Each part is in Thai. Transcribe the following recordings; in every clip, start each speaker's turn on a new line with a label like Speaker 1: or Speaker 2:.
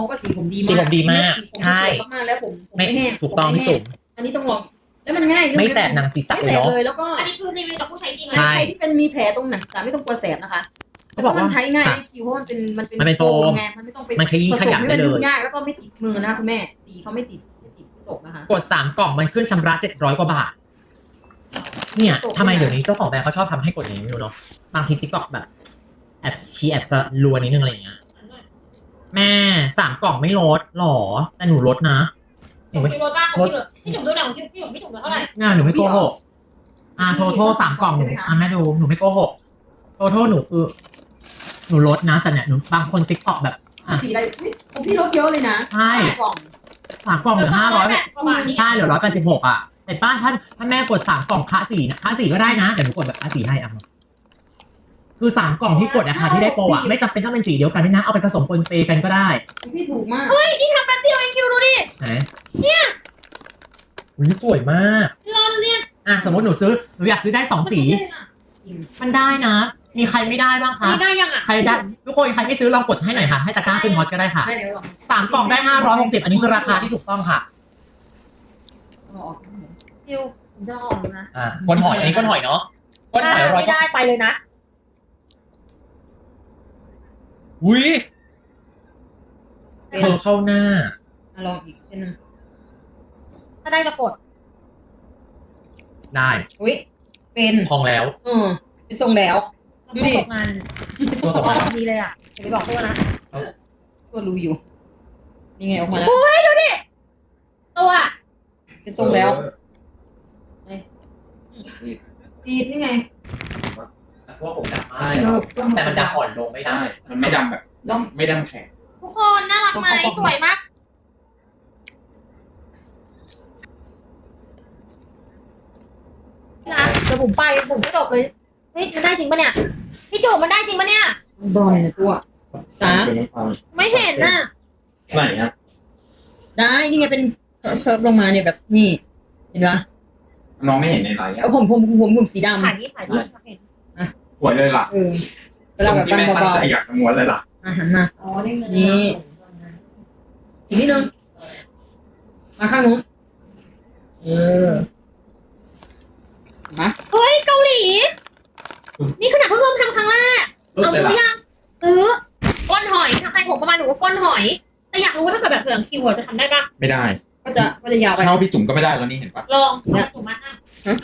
Speaker 1: เขาก็สีผมดี
Speaker 2: สีผมดีมาก
Speaker 1: สีผม
Speaker 2: ใช่
Speaker 1: สวยมากๆแล้วผมผม
Speaker 2: ไม่
Speaker 1: ไม่แห้ง
Speaker 2: ถูกต้อง
Speaker 1: ผม
Speaker 2: พี่
Speaker 1: ไแห้
Speaker 2: จุ๋ม
Speaker 1: อันนี้ต้องลองแล้วมันง่ายด้วย
Speaker 2: ไม่แสบหนังศีรษะ
Speaker 1: ไม่
Speaker 2: เล
Speaker 1: แส
Speaker 2: ย
Speaker 1: บ
Speaker 2: เนาะ
Speaker 1: เลยแล้วก็
Speaker 3: อันนี้คือรีวิวจากผู้ใช้จริง
Speaker 2: ใช่
Speaker 3: นะ
Speaker 1: ใครที่เป็นมีแผลตรงหนังศีรษะไม่ต้องกลัวแสบนะคะ
Speaker 2: เขาบอก
Speaker 1: แล้วมั
Speaker 2: ว่า
Speaker 1: นใช้ง่าย
Speaker 2: ค่ะ
Speaker 1: ได้คิวเพราะมันเป็นมันเป็น
Speaker 2: มันเป็นโฟม
Speaker 1: ไงมันไม่ต้องไป
Speaker 2: มันขยี้
Speaker 1: ผ
Speaker 2: ข
Speaker 1: สม
Speaker 2: ยับ
Speaker 1: ให้
Speaker 2: ได้
Speaker 1: มัน
Speaker 2: เลย
Speaker 1: ยุ่งยากแล้วก็ไม่ติดมือนะคะคุณแม่สีเขาไม่ติดไม่ติดตกนะคะ
Speaker 2: กดสามกล่องมันขึ้นชำระเจ็ดร้อยกว่าบาท เนี่ย
Speaker 1: ตก
Speaker 2: ทำไม
Speaker 1: ไม่ได้
Speaker 2: เดี๋ยวนี้เจ้าของแบรนด์เขาชอบทำให้กดอย่างนี้ไม่รู้เนาะบางทีติ๊กต็อกแบบแอบชีแอบสะลวนนิดนึงอะไรอย่างเงี้ย แม่สามกล่องไม่ลดหรอ แต่หนูลดนะ หนู
Speaker 3: จุ๋ม
Speaker 2: ไม่
Speaker 3: มีรถบ้างของพี่เหรอพี่จุ๋มดูหนังของพี่จุ๋มพี่จุ๋มเท่าไหร่
Speaker 2: งานหนูไม่โกหกอ่าโทโทสามกล่องหนูอะแม่ดูหนูไม่โกหกโทโทหนูคือหนูลดนะแต่เนี่ยหนูบางคนติ๊กต็อกแบบอะ
Speaker 1: สีอะไรอุ๊ยของพี่ลดเยอะเลยนะ
Speaker 2: ใช่
Speaker 1: กล่อง
Speaker 2: สามกล่องเหลือห้าร้อย
Speaker 3: แปดสิบกว่าบาทนี่
Speaker 2: ใช่เหลือร้อยแปดสิบหกอะแต่ป้าท่านถ้าแม่กดสามกล่องค่าสี่นะค่าสี่ก็ได้นะแต่หนูกดแบบค่าสี่ให้อะ คือสามกล่องที่กดอะค่ะที่ได้โปรอะไม่จำเป็นต้องเป็นสีเดียวกันด้วยนะเอาไปผสมปนเปกันก็ได้
Speaker 1: ของพี่ถูกมาก
Speaker 3: เฮ้ยนี่ทำแป๊บเดียวเองคิวดูดิ
Speaker 2: ไหนเนี่ยอุ้ยสวยมาก
Speaker 3: รอดูเนี่ย
Speaker 2: อะสมมติหนูซื้อหนูอยากซื้อได้สองสี มันได้นะ มีใครไม่ได้บ้างคะ
Speaker 3: นี่ได้ยังอะ
Speaker 2: ใครได้ทุกคนใครไม่ซื้อลองกดให้หน่อยค่ะให้ตะกร้าขึ้นฮอตก็ได้ค่ะ
Speaker 1: ได้เดี๋ยวลอง
Speaker 2: สามกล่องได้ห้าร้อยหกสิบอันนี้คือราคาที่ถูกต้องค่ะ
Speaker 1: เอาออก
Speaker 3: คิวผมจะลองนะ
Speaker 2: อ่าก้นหอยอันนี้ก้นหอยเนาะก้นหอยร้อย
Speaker 3: ไม่ได้ไปเลยนะ
Speaker 2: อุ้ย
Speaker 1: เป็น
Speaker 2: เธอเข้าหน้า
Speaker 1: อะลองอีกเส้นหนึง
Speaker 3: ถ้าได้จะกด
Speaker 2: ได้
Speaker 1: อุ้ยเป็น
Speaker 2: ทองแล้ว
Speaker 1: เออเป็นทรงแล้ว ดูดิ
Speaker 3: ตกงาน
Speaker 2: ตัวต่อมา
Speaker 3: ดีเลยอะอย่าไปบอกตัวนะ
Speaker 1: ตัวรู้อยู่ นี่ไงออกมาแล้ว
Speaker 3: ตัว
Speaker 1: เป็นทรงแล้วตีดนี่ไง
Speaker 2: เพราะว่าผมดำมาก
Speaker 4: ใช่
Speaker 1: เออ
Speaker 2: แต่มันดำอ่อนลงไม่ได้
Speaker 4: ใช่มันไม่ดำแบบ
Speaker 1: ลอง
Speaker 4: ไม่ดำแข็ง
Speaker 3: ทุกคนน่ารักไหมสวยมากนะเดี๋ยวผมไปผมไม่จบเลยเฮ้ยมันได้จริงปะเนี่ยพี่จุ๋มมันได้จริงปะเนี่ย
Speaker 1: บอลในตัวจ้า
Speaker 4: เป็นน้ำตาล
Speaker 3: ไม่เห็นน่ะ
Speaker 4: ไหนอะ
Speaker 1: ได้นี่ไงเป็นเคิร์ฟลงมาเนี่ยแบบนี่เห็นปะ
Speaker 4: น้องไม่เห็นในไลน์อะ
Speaker 1: เอาผมผมผมผมสีดำ
Speaker 3: ถ่ายนี่ถ่ายนี่เห็น
Speaker 4: สวยเลยล่ะ
Speaker 1: เออเวลาแบบ
Speaker 4: ที่
Speaker 1: ดัง
Speaker 4: แม่ตั้ง
Speaker 1: เบา
Speaker 4: ใจอยากจะม้วนเลยล่ะ
Speaker 1: ๆอาหันมา
Speaker 3: อ๋อนี่มัน
Speaker 1: นี่ อีกนิดนึง มาข้างนู้น เออมา
Speaker 3: เฮ้ยเกาหลี นี่ขนาดเพิ่งเริ่มทำครั้งแรก
Speaker 4: เออ
Speaker 3: เอา
Speaker 4: แต่
Speaker 3: ซื้อ
Speaker 4: ละ
Speaker 3: ยังซื้อก้นหอยถ้าใครผมประมาณหนูก็ก้นหอย แต่อยากรู้ว่าถ้าเกิดแบบเสือคิวอะจะทำได้ปะ
Speaker 4: ไม่ได้
Speaker 1: ก็จะก็จะยาวไป
Speaker 4: เท่าพี่จุ๋มก็ไม่ได้แล้วนี่เห็นปะ
Speaker 3: ลองถ้าจุ่มมาอะ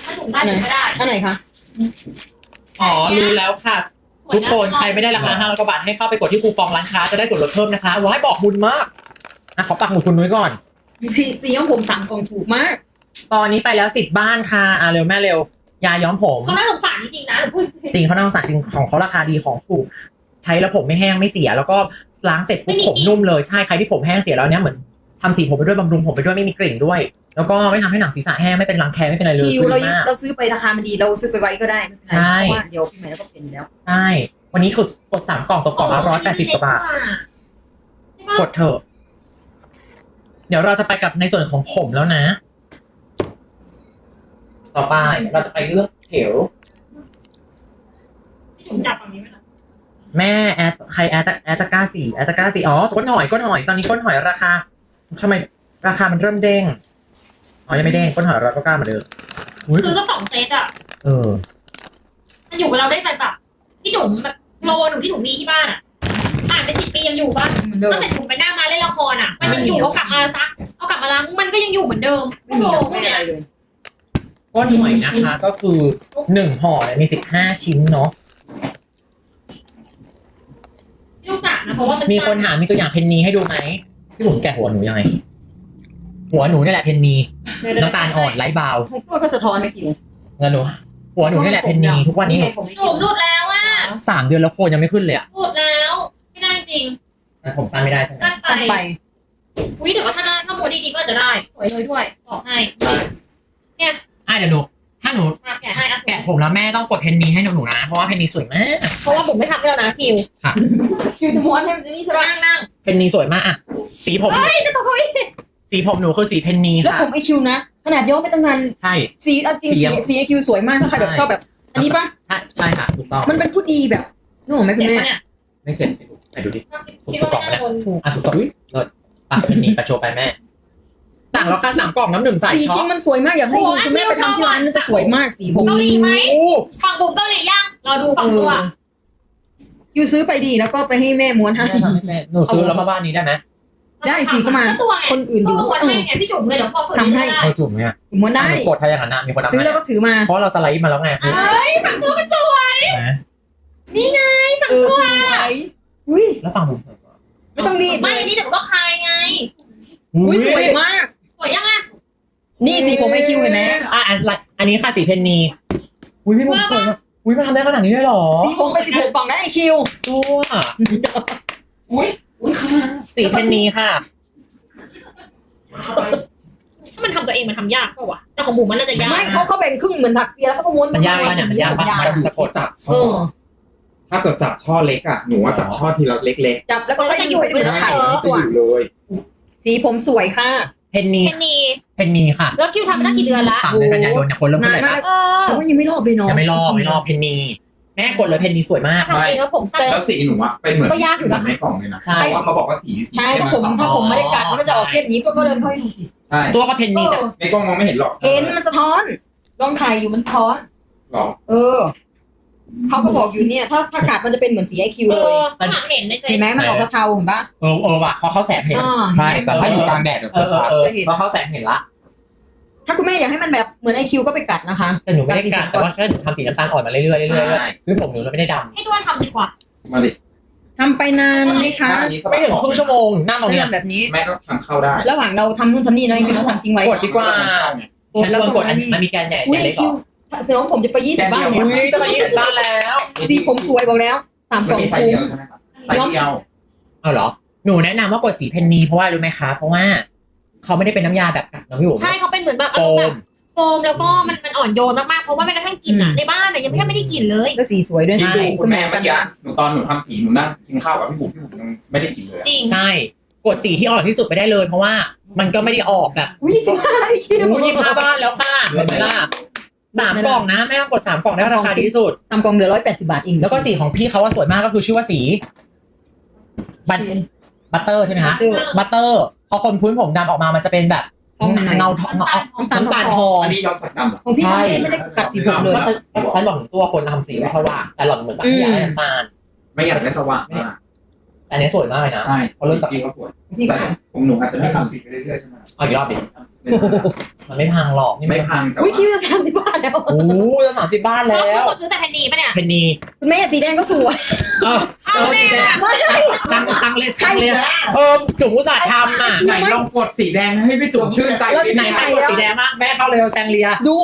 Speaker 3: ถ้าจุ่มได้จุ่มไม่ได้
Speaker 1: อันไหนคะ
Speaker 2: อ๋อรู้แล้วค่ะ ทุกคนใครไม่ได้ราคาห้าร้อยกว่าบาทให้เข้าไปกดที่คูปองร้านค้าจะได้ส่วนลดเพิ่มนะคะว้ายบอกบุญมากอะขอปักหมุดคุณนุ้ยก่อน
Speaker 1: สีสีของผมสามกล่องถูกมาก
Speaker 2: ตอนนี้ไปแล้วสิบบ้านค่ะอะเร็วแม่เร็วยาย้อมผม
Speaker 3: เขาน่าสงสารจริงๆนะหนูพูดจริง
Speaker 2: จริงเขาน่าสงสารจริงของเขาราคาดีของถูก ใช้แล้วผมไม่แห้งไม่เสีย แล้วก็ล้างเสร็จปุ๊บผมนุ่มเลยใช่ใครที่ผมแห้งเสียแล้วเนี่ยเหมือนทำสีผมไปด้วยบำรุงผมไปด้วยไม่มีกลิ่นด้วย แล้วก็ไม่ทำให้หนังศีรษะแห้งไม่เป็นรังแคไม่เป็นอะไรเลย
Speaker 1: คิว
Speaker 2: คือ
Speaker 1: เรา
Speaker 2: ดีมาก
Speaker 1: เราซื้อไปราคามันดีเราซื้อไปไว้ก็ได้ไม่เป็นไร
Speaker 2: ใช่
Speaker 1: เพราะว่าเดี๋ยวพี่ใหม่แล้วก็เป็นแล้ว
Speaker 2: ใช่วันนี้คือกดสามกล่องตกกล่องละร้อยแปดสิบกว่าบาท
Speaker 3: ใช่ปะ
Speaker 2: กดเถอะ เดี๋ยวเราจะไปกับในส่วนของผมแล้วนะ ต่อไปเราจะไปเลือกเหว
Speaker 3: พี่จุ่มจับตรงนี้ไหมล่ะ
Speaker 2: แม่แอดใครแอดแอดตะกร้าสี่แอดตะกร้าสี่อ๋อก้นหอยก้นหอยตอนนี้ก้นหอยราคาทำไมราคามันเริ่มเด้ง อ๋อยังไม่เด้งก้นหอยร้อยเก้าเก้าเหมือนเดิมอุ๊ย
Speaker 3: ซื้อสักสองเซตอะ
Speaker 2: เออ
Speaker 3: มันอยู่กับเราได้ไปแบบพี่จุ๋มแบบโลหนูที่หนูมีที่บ้านอะผ่านไปสิบปียังอยู่ปะ
Speaker 1: เหมือนเดิม
Speaker 3: ตั้งแต่จุ๋มไปหน้ามาเล่นละครอะ มันยังอยู่เอากลับมาซัก เอากลับมาล้างมันก็ยังอยู่เหมือนเดิม
Speaker 1: ไม่
Speaker 3: โอ้
Speaker 1: มี
Speaker 3: โห
Speaker 1: ไม่
Speaker 3: เนี่
Speaker 1: อะไร
Speaker 3: ย
Speaker 1: เลย
Speaker 2: ก้นหอยนะคะ ก็คือหนึ่งห่อเนี่ยมีสิบห้าชิ้นเนาะ
Speaker 3: ไม่รู้จักนะเพราะว่ามัน
Speaker 2: มีคนถามมีตัวอย่างเพนนีให้ดูไหมพี่ผมแกะหัวหนูยังไง หัวหนูนี่แหละเพนนีน้ำตาลอ่อนไร้บาว
Speaker 1: ของตัวก็สะท้อนไหมคิว
Speaker 2: เงินหนูหัวหนูนี่แหละเพนนีทุกวันนี้หนู
Speaker 1: ผมไม่
Speaker 3: จุ๋มหลุดแล้วอะ
Speaker 2: สามเดือนแล้วโคนยังไม่ขึ้นเลยอะ
Speaker 3: หลุดแล้ว ไม่ได้จริง
Speaker 2: ผมสั้นไม่ได้ใช่ไหม
Speaker 3: สั้นไป
Speaker 1: สั้นไป
Speaker 3: อุ้ยแต่ว่าถ้าได้ถ้าโมดีๆก็อาจจะได้สวยเลยด้วยบอกให้
Speaker 2: อะเดี๋ยวหนูถ้าหนู
Speaker 3: มาแกะให้อะ
Speaker 2: แกะผมแล้วแม่ต้องกดเพนนีให้หนูหนูนะ เพราะว่าเพนนีสวยมาก
Speaker 3: เพราะว่าผมไม่ทำให้แล้วนะคิว
Speaker 1: คิวจะม้วนให้นี่ใช่ปะ
Speaker 3: นั่งนั่ง
Speaker 2: เพนนีสวยมากอะสีผม
Speaker 3: เฮ้ยจะตกเก้าอี้
Speaker 2: สีผมหนูคือสีเพนนี
Speaker 1: แล้ว
Speaker 2: ค่ะ
Speaker 1: ผมไอคิวนะ ขนาดย้อมไปตั้งนาน
Speaker 2: ใช่
Speaker 1: สีเอาจริง
Speaker 2: สี
Speaker 1: สี
Speaker 2: ยัง
Speaker 1: สีไอคิวสวยมากถ้าใครแบบชอบแบบ อันนี้ปะ
Speaker 2: ใช่ใช่ค่ะถูกต้อง
Speaker 1: มันเป็นผู้ดีแบบนึกออกไหมคุณ
Speaker 3: เจ็บ
Speaker 1: แม่
Speaker 3: ปะเนี่ย
Speaker 2: ไม่เจ็บไหนดูดิ
Speaker 3: คิดว่าไม่น่าโดน
Speaker 2: อะถูกต้องเลิศปากเป็นนี้ประโชว์ไปแม่สั่งแล้วค่ะสามกล่องน้ำหนึ่งใส่
Speaker 1: สี
Speaker 2: ช็อ
Speaker 1: จริ
Speaker 2: ป
Speaker 1: งมันสวยมากอยากให้ดูคุณแม่ไปทำที่ร้านมันจะสวยมากสีผม
Speaker 3: เกาหลีไหม
Speaker 2: โอ้
Speaker 3: ฝั่งบุ๋มเกาหลีย่างเราดูฝั่งตัว
Speaker 1: ยูซื้อไปดีแล้วก็ไปให้แม่ม้วนให้
Speaker 2: แม่ทำให้แม่หนูซื้อแล้วมาบ้านนี้ได้ไหม
Speaker 1: ได้สิเข้ามา
Speaker 3: ก็ตัวไง
Speaker 1: คนอื่น
Speaker 3: ดู
Speaker 1: ดู
Speaker 3: หัวให้ไงพี่จุ๋มเลยเดี๋ยวพอฝึก
Speaker 1: ทำให้
Speaker 3: ได้
Speaker 2: เอาจุ่มเนี่ย
Speaker 1: ม้วนได้
Speaker 2: หนูกดถ้าอย่างนั้นนะมีคนทำ
Speaker 1: ซื้อ
Speaker 2: ให้
Speaker 1: แล้วก็ถือมา
Speaker 2: เพราะเราสไลด์มาแล้วไง
Speaker 3: เอ้ยฝั่งตัวก็สวย
Speaker 2: นะ
Speaker 3: ฝั่ง
Speaker 1: เออ
Speaker 3: ตัว
Speaker 1: สวยอุ้ย
Speaker 2: แล้วฝั่งผมสวยกว่า
Speaker 1: ไม่ต้องรีบ
Speaker 3: ไม่อันนี้เดี๋ยวมันก็คลายไง
Speaker 1: อุ้ยสวยมาก
Speaker 3: สวยยังอะ
Speaker 1: นี่สีผมไอคิวเห็นไหม
Speaker 2: อะอันอันนี้ค่ะสีเพนนีอุ้ยพี่มุกสวยมากอุ้ยมันทำได้ขนาดนี้ได้หรอ
Speaker 1: สีผมไปสิบหกกล่องได้ไอคิว
Speaker 2: ตัว
Speaker 4: อุ้ยอุ้ยเข้ามา
Speaker 2: สีเพนนีค่ะ
Speaker 3: ถ้ามันทำตัวเองมันทำยากป่าวะแต่ของบุ๋มมันน่าจะยาก
Speaker 1: ไม่เขาเขาแบ่งครึ่งเหมือนถักเปียแล้วเขาก็ม้วน
Speaker 2: มันยากป่ะเนี่ยมันยากป่ะ
Speaker 4: แต่สะกดจับ
Speaker 1: เอ
Speaker 4: ช่อ
Speaker 1: อ
Speaker 4: ถ้าเกิดจับช่อเล็กอะหนูว่าจับช่อทีละเล็ก
Speaker 1: จับแล้วก็จะอยู่ไปดู
Speaker 4: ๆ
Speaker 1: แล้วถ่าย
Speaker 4: จะ
Speaker 1: ตัว
Speaker 4: อยู่เลย
Speaker 1: สีผมสวยค่ะ
Speaker 2: เพนนี
Speaker 3: เพนนี
Speaker 2: เพนนีค่ะ
Speaker 3: แล้วคิวทำมาตั้งกี่เดือนละ
Speaker 2: สามเดือนกันยายนเนี่ยคนเริ่มเท่าไหร่
Speaker 1: นาน
Speaker 2: ละ
Speaker 1: มาก
Speaker 3: เออ
Speaker 1: แต่ว่ายังไม่รอบเลยเนาะ
Speaker 2: ยังไม่รอบไม่รอบเพนนี แม่กดเลยเพนนีสวยมาก
Speaker 3: ทำเองแล้วผมสั้น
Speaker 4: แล้วสีหนูอะเป็นเหมือน
Speaker 3: ก็ยากอยู่นะ
Speaker 4: เหมืในกล่องเลยนะ
Speaker 2: ใช่
Speaker 4: เพราะว่าเขาบอกว่าสีสี
Speaker 1: ใช่ถ้าผมถ้าผมไม่ได้กัดมันก็จะออกเข้มนี้ก็ก็เดินเข้าให้ดูสิ
Speaker 4: ใช่
Speaker 2: ตัวก็เพนนีแต่
Speaker 4: ในกล้องมองไม่เห็นหรอก
Speaker 1: เห็นมันสะท้อนลองถ่ายอยู่มันสะท้อน
Speaker 4: หรอ
Speaker 1: เออเขาก็บอกอยู่เนี่ยถ้าถ้ากัดมันจะเป็นเหมือนสีไอคิว
Speaker 3: เอ
Speaker 1: เลย
Speaker 3: อข้างหลังเห็นในตัว
Speaker 1: เห็นไหมมันออกเทาๆเห็นปะ
Speaker 2: เออเออว่ะพอเขาแสงเห็น
Speaker 1: อ่า
Speaker 4: ใช่แต่ถ้าอยู่กลางแดดเดี๋ยว
Speaker 2: เอ
Speaker 4: จะ
Speaker 2: อเออ
Speaker 4: ชัด
Speaker 2: เออพอเขาแสงเห็นละ
Speaker 1: ถ้าคุณแม่อยากให้มันแบบเหมือนไอคิวก็ไปกัดนะคะ
Speaker 2: แต่หนูไม่ได้กัดแต่ว่าแค่หนูทำสีน้ำตาลอ่อนมาเรื่อยๆเรื่อยๆเรื่อย
Speaker 4: ใช่
Speaker 2: ๆคือผมหนูเราไม่ได้ด
Speaker 3: ให้ตัวทำดีกว่า
Speaker 4: มาดิ
Speaker 1: ทำไปนานไหมคะ
Speaker 4: ถ้าอันนี้สำบา
Speaker 2: ไม่
Speaker 4: ย
Speaker 2: ถึงครึ่งชั่วโมงหนูนั่งตรงเนี้ย
Speaker 1: ทำแบบนี้
Speaker 4: แม่ก็ทำเข้าได้
Speaker 1: ระหว่างเราทำนู่นทำนี่นะไอคิวต้องทำทิ้งไว้
Speaker 2: กดดีกว่าฉันควรกดอันมันมีแกนใหญ่
Speaker 1: อุ้ย
Speaker 2: แกน
Speaker 1: ไอ
Speaker 2: เล็ก
Speaker 1: คิ
Speaker 2: ก่
Speaker 1: ว
Speaker 2: อน
Speaker 1: เสียงผมจะไปยี่สิบบ้านเนี่ย
Speaker 2: อุ้ยจะมายี่สิบบ้านแล้ว
Speaker 1: สีผมสวยบอกแล้วสามก
Speaker 4: มัน
Speaker 1: ล่อง
Speaker 4: มีไซส์
Speaker 1: คุ้
Speaker 4: เดี
Speaker 1: ม
Speaker 4: ยวใช่ไหมครับไซส์เดียว
Speaker 2: เอาเหรอหนูแนะนำว่ากดสีเพนนีเพราะว่ารู้ไหมคะเพราะว่า เขาไม่ได้เป็นน้ำยาแบบกัดน้ำอยู่
Speaker 3: ใช่เขาเป็นเหมือนแบบ
Speaker 2: โฟ
Speaker 3: อารมณ์แบบ
Speaker 2: ม
Speaker 3: โฟมแล้วก็มันมันอ่อนโยนมากๆเพราะว่าแม้กระทั่งกลิ่นอะในบ้านอะยังแค่ไม่ได้กลิ่นเลย
Speaker 1: แล้วสีสวยด้วย
Speaker 4: คิด
Speaker 1: สี
Speaker 4: ดูคุณแม่
Speaker 1: กั
Speaker 4: เมื่อนกี้หนูตอนหนูทำสีหนูนั่งกินข้าวกับพี่บุ๋มพี่บุ๋มยังไม่ได้กินเลยอะ
Speaker 3: จริง
Speaker 2: ใช่กดสีที่อ่อนที่สุดไปได้เลย เพราะว่ามันก็ไม่ได้ออกแบบ
Speaker 1: อุ้ยสิบห้าไอคิว
Speaker 2: อู้ยี่ห้าบ้านแล้วค่ะเห็นไหมล่ะสามกล่องนะแม่ต้องกดสามกล่องได้ราคาดีที่สุด
Speaker 1: ทำกล่องเหลือร้อยแปดสิบาทเอง
Speaker 2: แล้วก็สีของพี่เขาว่าสวยมากก็คือชื่อว่าสีบัตบัตเตอร์ใช่ไหมคะ
Speaker 1: คือ
Speaker 2: บัตเตอร์ พอคนพื้นผมดำออกมามันจะเป็นแบบ
Speaker 1: ทองหน่อย
Speaker 2: เงาทองเงา
Speaker 1: น้ำตาล
Speaker 2: น้ำตาล
Speaker 1: ท
Speaker 2: ท
Speaker 1: อง
Speaker 2: อง
Speaker 4: อันนี้ย้อมสักดำเหรอ
Speaker 1: ของพี่
Speaker 2: ใช่
Speaker 1: ไม่ได้กัดสีผมเลย
Speaker 2: ก็จะฉันบอกถึงตัวคนทำสีไม่ค่อยว่าแต่หล่อนเหมือนแบบไม่อยากได้น้ำตาล
Speaker 4: ไม่อยากได้สว่างมาก
Speaker 2: แต่ อันนี้สวยมากเลยนะ
Speaker 4: ใช่
Speaker 2: เขาเริ่มจาก
Speaker 4: พี่เขาสวย
Speaker 1: พี่
Speaker 4: แต่
Speaker 1: ก็
Speaker 4: ผมหนูอาจจะไม่ทำสีไปเรื่อยๆใช่ไหม
Speaker 2: เอาอีกรอบดิมันไม่พังหรอกนี่
Speaker 4: ไม่
Speaker 2: ไม่
Speaker 4: พังแต่
Speaker 1: อุ้ย
Speaker 4: ว่า
Speaker 1: คิวจะสามสิบบาทแล้ว
Speaker 2: โอ้จะสามสิบบ้าน
Speaker 3: แล้
Speaker 2: แล้วว
Speaker 3: คนซื้อแต่เพนนีปะเนี่ย
Speaker 2: เพนนี
Speaker 1: คุณแม่สีแดงก็สวย
Speaker 2: เออเออสีแดง
Speaker 1: ไม่ใช่
Speaker 2: ตั้งตั้งเลยตั้งเลยเออจุ๋มอุตส่าห์ทำอะ
Speaker 4: ไหนลองกดสีแดงให้พี่จุ๋มชื่นใจนิด
Speaker 2: ไหน
Speaker 4: นึง
Speaker 2: ใครกดสีแดงมากแม่เข้าเร็วแซงเลีย
Speaker 1: ดู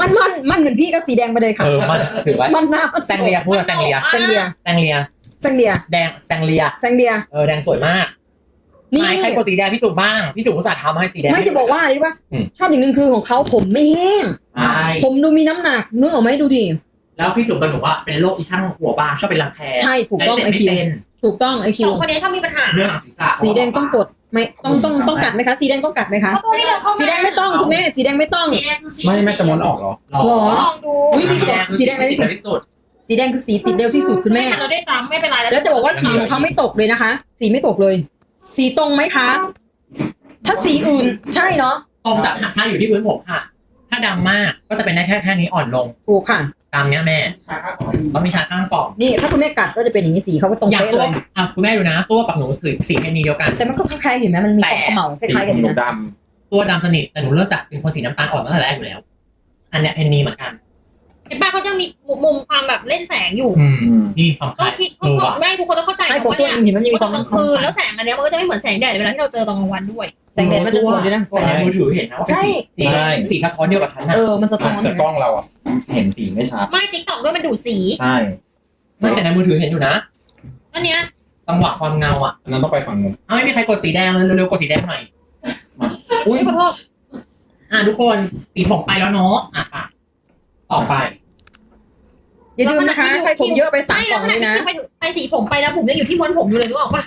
Speaker 1: มันมันมันเหมือนพี่ก็สีแดงไปเลยค่ะ
Speaker 2: เออมันถือไว้
Speaker 1: มันหน้า
Speaker 2: แซงเลียพูดว่าแซงเลีย
Speaker 1: แซงเดีย
Speaker 2: แซงเลีย
Speaker 1: แซงเดีย
Speaker 2: แดงแซงเลีย
Speaker 1: แซงเดีย
Speaker 2: เออแดงสวยมาก
Speaker 1: นี่
Speaker 2: ไหนใครกดสีแดงพี่จุ๋มบ้างพี่จุ๋มอุตส่าห์ทำให้สีแดง
Speaker 1: ไม่จะบอกว่าอะไรรู้ป่ะ
Speaker 2: อืม
Speaker 1: ชอบอย่างหนึ่งคือของเขาผมไม่แห้ง
Speaker 2: ใช่
Speaker 1: ผมดูมีน้ำหนักนึกออกไหมดูดิ
Speaker 2: แล้วพี่จุ๋มกับหนูว่าเป็นโรคอีช่างหัวบางชอบเป็นรังแค
Speaker 1: ใช่ถูกต้อง
Speaker 2: ใช้
Speaker 1: ไอ
Speaker 2: เสร็จ
Speaker 1: คิว
Speaker 2: ไม่เป็น
Speaker 1: ถูกต้องไอคิ
Speaker 3: ส
Speaker 1: ว
Speaker 3: องคนนี้ชอบมีปัญหา
Speaker 2: เรื่องหลังศีรษะ
Speaker 1: สีแดงต้องกดไม่ต้องต้องต้องกัดไหมคะ สีแดงต้องกัดไหมคะ
Speaker 3: เพราะตัวนี้เดินเข้ามา
Speaker 1: สีแดงไม่ต้องคุณแม่ สีแดงไม่ต้อง
Speaker 3: สีแดงคือสี
Speaker 4: ไม่แม่จะม้วนออกเหรอ
Speaker 2: หรอ
Speaker 1: หรอ
Speaker 3: ลองดู
Speaker 1: อุ๊ยพี่กดสีแดง
Speaker 2: เล
Speaker 1: เลยย
Speaker 2: ที่สุด
Speaker 1: สีแดงคือสีติดเร็วที่สุดคุณแม่
Speaker 3: เราได้ซ้ำไม่เป็นไร
Speaker 1: แล้วจะบอกว่าสีของเขาไม่ตกเลยนะคะ สีไม่ตกเลย สีตรงไหมคะ ถ้าสีอื่นใช่เนาะ
Speaker 2: ตรงจากหักชาอยู่ที่พื้นผมค่ะ ถ้าดำมากก็จะเป็นได้แค่แค่นี้อ่อนลง
Speaker 1: ถูกค่ะ
Speaker 2: ตามเนี้ยแม่เขามีชาข้างกล่อง
Speaker 1: นี่ถ้าคุณแม่กัดก็จะเป็นอย่างนี้สีเขาก็ตรง
Speaker 2: อย่าง
Speaker 1: เป๊ะ
Speaker 2: ตัว
Speaker 1: เลย
Speaker 2: อะคุณแม่ดูนะ ตัวกับหนูสีสีแค่นี้เดียวกัน
Speaker 1: แต่มันก็คล้ายๆเห็นไหมมันมีความเขม่าค
Speaker 4: สี
Speaker 1: ล้ายๆ
Speaker 4: ข
Speaker 1: กัน
Speaker 4: อง
Speaker 1: อ
Speaker 4: หนู
Speaker 1: ยู่นะ
Speaker 4: ด
Speaker 2: ตัวดำสนิทแต่หนูเริ่มจากเป็นคนสีน้ำตาลอ่อนตั้งแต่แรกอยู่แล้ว อันเนี้ยเพนนีเหมือนกัน
Speaker 3: เห็นป่ะเขาจะมีมุมความแบบเล่นแสงอยู่
Speaker 2: อืมำนี่ความค
Speaker 3: ก็
Speaker 2: ล้าย
Speaker 3: คิด
Speaker 2: เออว่ะ
Speaker 3: แม่ทุกคนต้องเข้าใจ
Speaker 1: ใช่
Speaker 3: นะ
Speaker 1: ผม
Speaker 3: ว่า
Speaker 1: ตัว
Speaker 3: เนี่ย
Speaker 1: เห็นมันมี
Speaker 3: มัน
Speaker 1: ค
Speaker 3: ต
Speaker 1: วา
Speaker 3: อ
Speaker 1: ม
Speaker 3: นกลางคืนแล้วแสงอันเนี้ยมันก็จะไม่เหมือนแสงแดดเวลาที่เราเจอตอนกลางวันด้วย
Speaker 1: แสงแดดมันจะสวยด้วยนะ
Speaker 2: แต่ในมือถือเห็นนะว่าเป็นสีสี
Speaker 4: ใช่
Speaker 2: สีสะท้อนเดียวกับฉันนะ
Speaker 1: เออ มันสะท้อน
Speaker 4: แต่กล้องเราอะเห็นสีไม่ชัด
Speaker 3: ไม่ติ๊กต็อกด้วยมันดูดสี
Speaker 4: ใช่
Speaker 2: ไม่แต่ในมือถือเห็นอยู่นะ
Speaker 3: อันเนี้ย
Speaker 2: จังหวะความเงาอะ
Speaker 4: อันนั้นต้องไปฝั่งนู้น
Speaker 2: เอาไม่มีใครกดสีแดงเลยเร็วๆกดสีแดงหน่อย
Speaker 3: อุ้ยขอโทษ
Speaker 2: อะทุกคนสีผมไปแล้วเนาะอะอะ ต่อไป
Speaker 1: อย่าลืมนะคะใครผมเยอะไปสาม
Speaker 3: ไม่
Speaker 1: กล่
Speaker 3: แล้
Speaker 1: อ
Speaker 3: ว
Speaker 1: ง
Speaker 3: ข
Speaker 1: เล
Speaker 3: นาด
Speaker 1: ย
Speaker 3: ที่
Speaker 1: นะ
Speaker 3: ซื้อไปไปสีผมไปแล้วผมยังอยู่ที่ม้วนผมอยู่เลยนึกออกปะ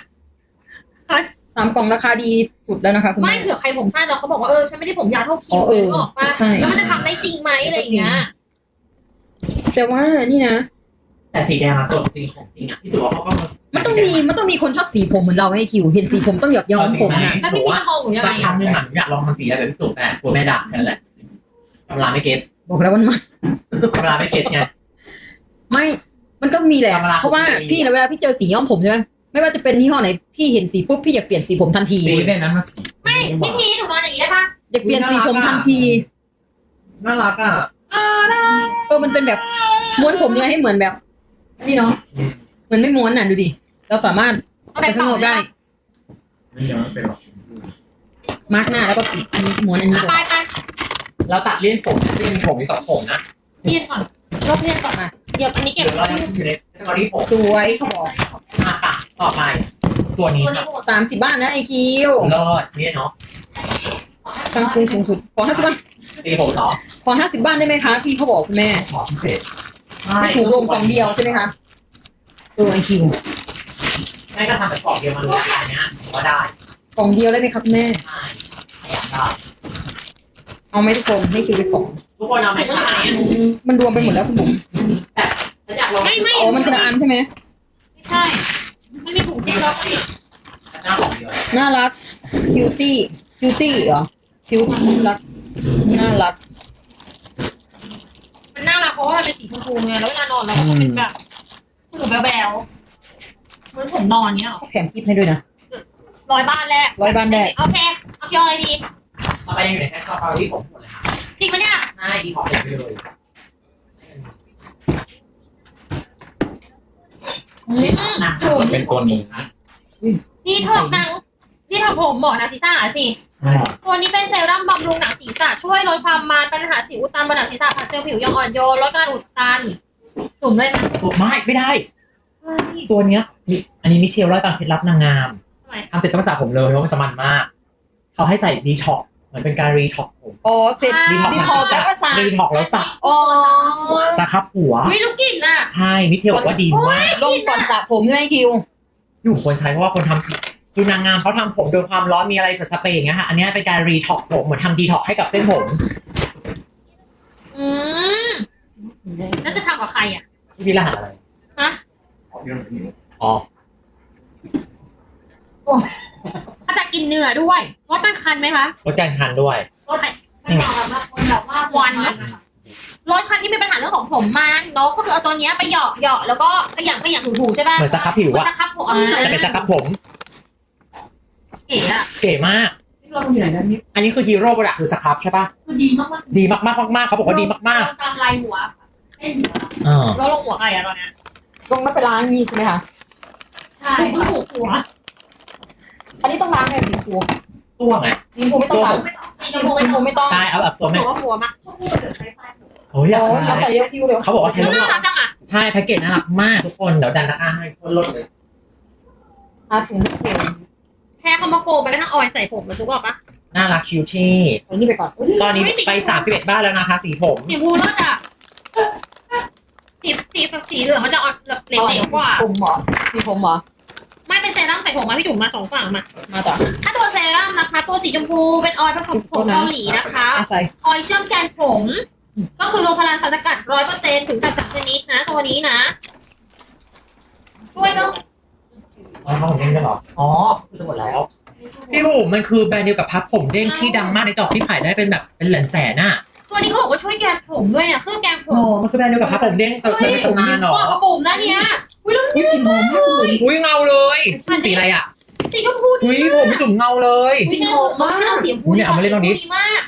Speaker 1: สามกล่องราคาดีสุดแล้วนะคะคุณ
Speaker 3: ไม่
Speaker 1: แม่
Speaker 3: เผื่อใครผมสั้นแล้วเขาบอกว่าเออฉันไม่ได้ผมยาวเท่าคิ
Speaker 1: อ๋
Speaker 3: ว
Speaker 1: อเออ
Speaker 3: นึกออกปะ
Speaker 1: ใช่
Speaker 3: แล้วมันจะทำได้จริงไหมอะไรอย่างเงี้ย
Speaker 1: แต่ว่านี่นะ
Speaker 2: แต่สีแดงอะสดจริงของจริงอะที่สุดว่าเขาก็
Speaker 1: มันต้องมีมันต้องมีคนชอบสีผมเหมือนเราไอ้คิวเห็นสีผมต้องหยอกย้อมผมนะ
Speaker 3: แล้วพี่พี่จะมองหนูยัง
Speaker 2: สั
Speaker 3: ไง
Speaker 2: กครั้งหนึงอะอยากลองทำสีอะไรแบบพี่จุ๊บแต่กลัวแม่ด่าแค่นั้นแหละทำลาไม่เก็ต
Speaker 1: บอกแล้วมันมัน
Speaker 2: ทำลาไม่เก็ตไง
Speaker 1: ไม่ มันต้องมีแหละ
Speaker 2: ธรรมดา
Speaker 1: เพราะว่า
Speaker 2: ผมจะมี
Speaker 1: พี่นะเวลาพี่เจอสีย้อมผมใช่ไหมไม่ว่าจะเป็นยี่ห้อไหนพี่เห็นสีปุ๊บพี่อยากเปลี่ยนสีผมทันที
Speaker 4: สีในนั้นมาสี
Speaker 3: ไม่พี่พีหนูนอนอย่างนี้ได้ปะ
Speaker 1: อยากเปลี่ยนสีผมทันที
Speaker 2: น่ารักอะ
Speaker 3: เออได้
Speaker 1: เออมันเป็นแบบม้วนผมยังไงให้เหมือนแบบ นี่เนาะเหมือนไม่ม้วนน่ะดูดิเราสามารถ
Speaker 3: เอา
Speaker 1: ไป
Speaker 3: แบบ
Speaker 1: ข้างนอกได้
Speaker 4: ไม่ยังไม่เป็นหรอก
Speaker 1: มาร์กหน้าแล้วก็อันนี้ม้วนอันนี้
Speaker 3: ต่อ
Speaker 1: ก่
Speaker 3: ไป
Speaker 1: อน
Speaker 3: ไป
Speaker 2: แล้วตัดเลี่ยนผมเลี่ยนผมมีสองผมนะ
Speaker 3: เรียนก่อนลบเรียนก่อนมาเดี๋ยวอันนี้เก็บ
Speaker 2: เดี๋ยวเรายังอยู่ในตอนที่ผม
Speaker 1: สวยเขาบอก
Speaker 2: มาปะต่อไป ตัวนี้
Speaker 3: ตัว
Speaker 2: ครั
Speaker 3: นี้
Speaker 2: บ
Speaker 3: หมด
Speaker 1: สามสิบบ้านนะไอคิว
Speaker 2: เลิศเนี่ยเนาะ
Speaker 1: ซัมซุงสูงสุดขอห้าสิบบ้าน
Speaker 2: ตีผมเหรอ
Speaker 1: ขอห้าสิบบ้านได้ไหมคะ พี่เขาบอกคุณแม่
Speaker 2: หมอพิเศษ
Speaker 1: ไม่ถูกรวมกล่องเดียวใช่ไหมคะเออไอคิว
Speaker 2: แม่ก็ทำแบบกล่องเดียวมาเลยอันเนี้ยก็ได้
Speaker 1: กล่องเดียวได้ไหมครับแม่
Speaker 2: ใช่ไม่อยากได้
Speaker 1: เอาไหมทุกคนให้คิวไปของ
Speaker 2: ทุกคนเอาไหมคะ
Speaker 1: มันรวมไปหมดแล้วคุณบุ๋ม
Speaker 2: ฉันอยากลอง
Speaker 3: ไม่ไม่
Speaker 1: อ๋อ มันเป็นอันใช่ไหม
Speaker 3: ไม่ใช่ มันมีถุงเจ๊ล็อกเนี่ย
Speaker 2: หน้าของเดียว
Speaker 1: น่ารัก คิวตี้ คิวตี้เหรอ คิวรัก น่ารัก
Speaker 3: มันน่ารักเพราะว่ามันเป็นสีชมพูไง แล้วเวลานอนเราก็จะเป็นแบบหนูแบวๆเหมือนผมนอนเนี้ยหรอ
Speaker 1: เขาแถมกิฟต์ให้ด้วยนะ
Speaker 3: ร้อยบ้านแรก
Speaker 1: ร้อยบ้านแรก
Speaker 3: โอเค เอาเกี่ยวอะไรดี
Speaker 2: ต่อไปยังอยู่ในแค่ชอบฟารี่ผมหมดเลยค่ะ
Speaker 3: จริงปะเนี่ย
Speaker 2: ใช่ดีของผมเลย
Speaker 3: อืม
Speaker 2: นะ
Speaker 3: จุ๋ม
Speaker 4: เป็นตัวนี้
Speaker 3: นี่ถอกหนังนี่ถอกผมหมอหนังศีรษะสิตัวนี้เป็นเซรั่มบำรุงหนังศีรษะช่วยลดความมันปัญหาสิวอุดตันบนหนังศีรษะผัดเซลล์ผิวยังอ่อนโยนลดการอุดตันจุ่มเลยไหม
Speaker 2: ไม่ไม่ได้ ตัวเนี้ยมีอันนี้มิเชลร้อยตามเคล็ดลับนางงาม
Speaker 3: ทำ
Speaker 2: เสร็จต้องมาสระผมเลยเพราะมันจะมันมาก เขาให้ใส่ดีท็อก เหมือนเป็นการรีท็อกผม
Speaker 1: อ๋อเสร็จ
Speaker 2: รีท็อก
Speaker 1: รีท็อกแล้วก็สระ
Speaker 2: รีท็อกแล้วสระ
Speaker 1: อ๋อ
Speaker 2: สระครับหัว
Speaker 3: วิลูกกลิ่นน่ะ
Speaker 2: ใช่มิเชลบอกว่าดีมาก
Speaker 1: ลงก่อนสระผมใช่ไหมคิว
Speaker 2: อยู่ควรใช้เพราะว่าคนทำคือนางงามเขาทำผมโดนความร้อนมีอะไรกับสเปรย์อย่างเงี้ยค่ะอันเนี้ยเป็นการรีท็อกผมเหมือนทำดีท็อกให้กับเส้นผม
Speaker 3: อืมแล้วจะทำกับใครอะ
Speaker 2: ที่พี่รหัสอะไร
Speaker 3: ฮะ
Speaker 4: ขอเรื่องนี้
Speaker 2: อ๋อ
Speaker 3: ถ้า จะกินเนื้อด้วยลดมันคันไหมคะ
Speaker 2: ลดการคันด้วย
Speaker 3: ลดไม่บอกแบบว่าคนแบบว่าวันนะลดคันที่มีปัญหาเรื่องของผมมันเนาะก็คือเอาตัวเนี้ยไปหยอกหยอกแล้วก็ขยำขยำถูๆใช่ป่ะ
Speaker 2: เหมือนสครับผิว
Speaker 3: มัน
Speaker 2: อะ
Speaker 3: จะคับผม
Speaker 2: แต่เป็นสครับผม
Speaker 3: เก๋อะ
Speaker 2: เก๋มาก
Speaker 1: เราอยู่ไหนกันนี่
Speaker 2: อันนี้คือฮีโร่โปรดักต์คือสครับใช่ปะ
Speaker 3: คือดีมาก
Speaker 2: ดีมากๆมากๆเขาบอกว่าดีมาก
Speaker 3: ตามลายหัวเส้นหัว
Speaker 2: ๆเออ
Speaker 3: เราลงหัวใครอะตอนเนี้ย
Speaker 1: ลงไม่ไปล้างนี่ใช่ไหมคะ
Speaker 3: ใช่ถูกหัว
Speaker 1: อันนี้ต้องล้างไหมสีฟู
Speaker 2: ตัวไง
Speaker 1: สีฟูไม่ต้องล้าง
Speaker 3: ไม่
Speaker 1: สี
Speaker 3: ต้อง
Speaker 1: ฟูสีฟูไม่ต้อง
Speaker 2: ใช่เอาแบบตัว
Speaker 3: หั
Speaker 2: แม่
Speaker 3: วหัวมา
Speaker 2: โอ้ยอยาก
Speaker 1: โอ้ย
Speaker 2: ใช้
Speaker 1: เอาใส่เยอะคิวเดี๋ยว
Speaker 2: เขาบอกว่าใช้
Speaker 3: แล้ว
Speaker 2: แล้ว
Speaker 3: น่ารักจังอะ
Speaker 2: ใช่แพ็กเกจน่ารักมากทุกคนเดี๋ยวดันราคาให้คนลดเลย
Speaker 1: อาถุงทุกคน
Speaker 3: แค่เขามาโกงไปกระทั่งออยใส่ผมมันทุกออกปะ
Speaker 2: น่ารักคิวที่
Speaker 1: เอานี่ไปก่อน
Speaker 2: ตอนนี้ไป31บ้านแล้วนะคะสีผม
Speaker 3: สีบูรสอะสีสีสีเหลืองมันจะออกแบบเหลวๆกว่า
Speaker 1: ผมเหรอสีผมเหรอ
Speaker 3: ผมมาพี่จุ๋มมาสองฝั่งมา
Speaker 1: มาจ้ะ
Speaker 3: ถ้าตัวเซรั่มนะคะ ตัวสีชมพูเป็นออยล์ผสมผมเกาหลีนะคะ
Speaker 1: อะใส่
Speaker 3: ออยล์เชื่อมแกนผม ก็คือโลพลานสารสกัดร้อยเปอร์เซ็นต์ถึงสัดสามชนิดนะ ตัวนี้นะ ช่วยเนาะ
Speaker 2: อ๋อของเด้งด้วยเหรอ อ๋อคือจะหมดแล้ว พี่บุ๋มมันคือแบรนด์เดียวกับพับผมเด้งที่ดังมากในตอกที่ขายได้เป็นแบบเป็นแหลนแสนอะ
Speaker 3: ตัวนี้เขาบอกว่าช่วยแกนผมด้วยอะเครื่องแกนผ
Speaker 2: อ๋อ
Speaker 3: ม
Speaker 2: มันคือแบรนด์เดียวกับพับผมเด้งแต่เคยไม่ตกนานหรอ
Speaker 3: เหมาะกับบุ๋มนะเนี่ยอุ้ยแล้ว
Speaker 1: อุ้ยกลินหอมมากเลย
Speaker 2: อุ้ยเงาเลย สีอะไรอะ
Speaker 3: สีชมพู
Speaker 2: อุ้ยผมไม่จุ่มเงาเลย
Speaker 3: อุ้ยฉันสูงมากฉันเอาสีชมพู
Speaker 2: เนี่ยเอามาเล่นตรงนี้
Speaker 3: ดีมาก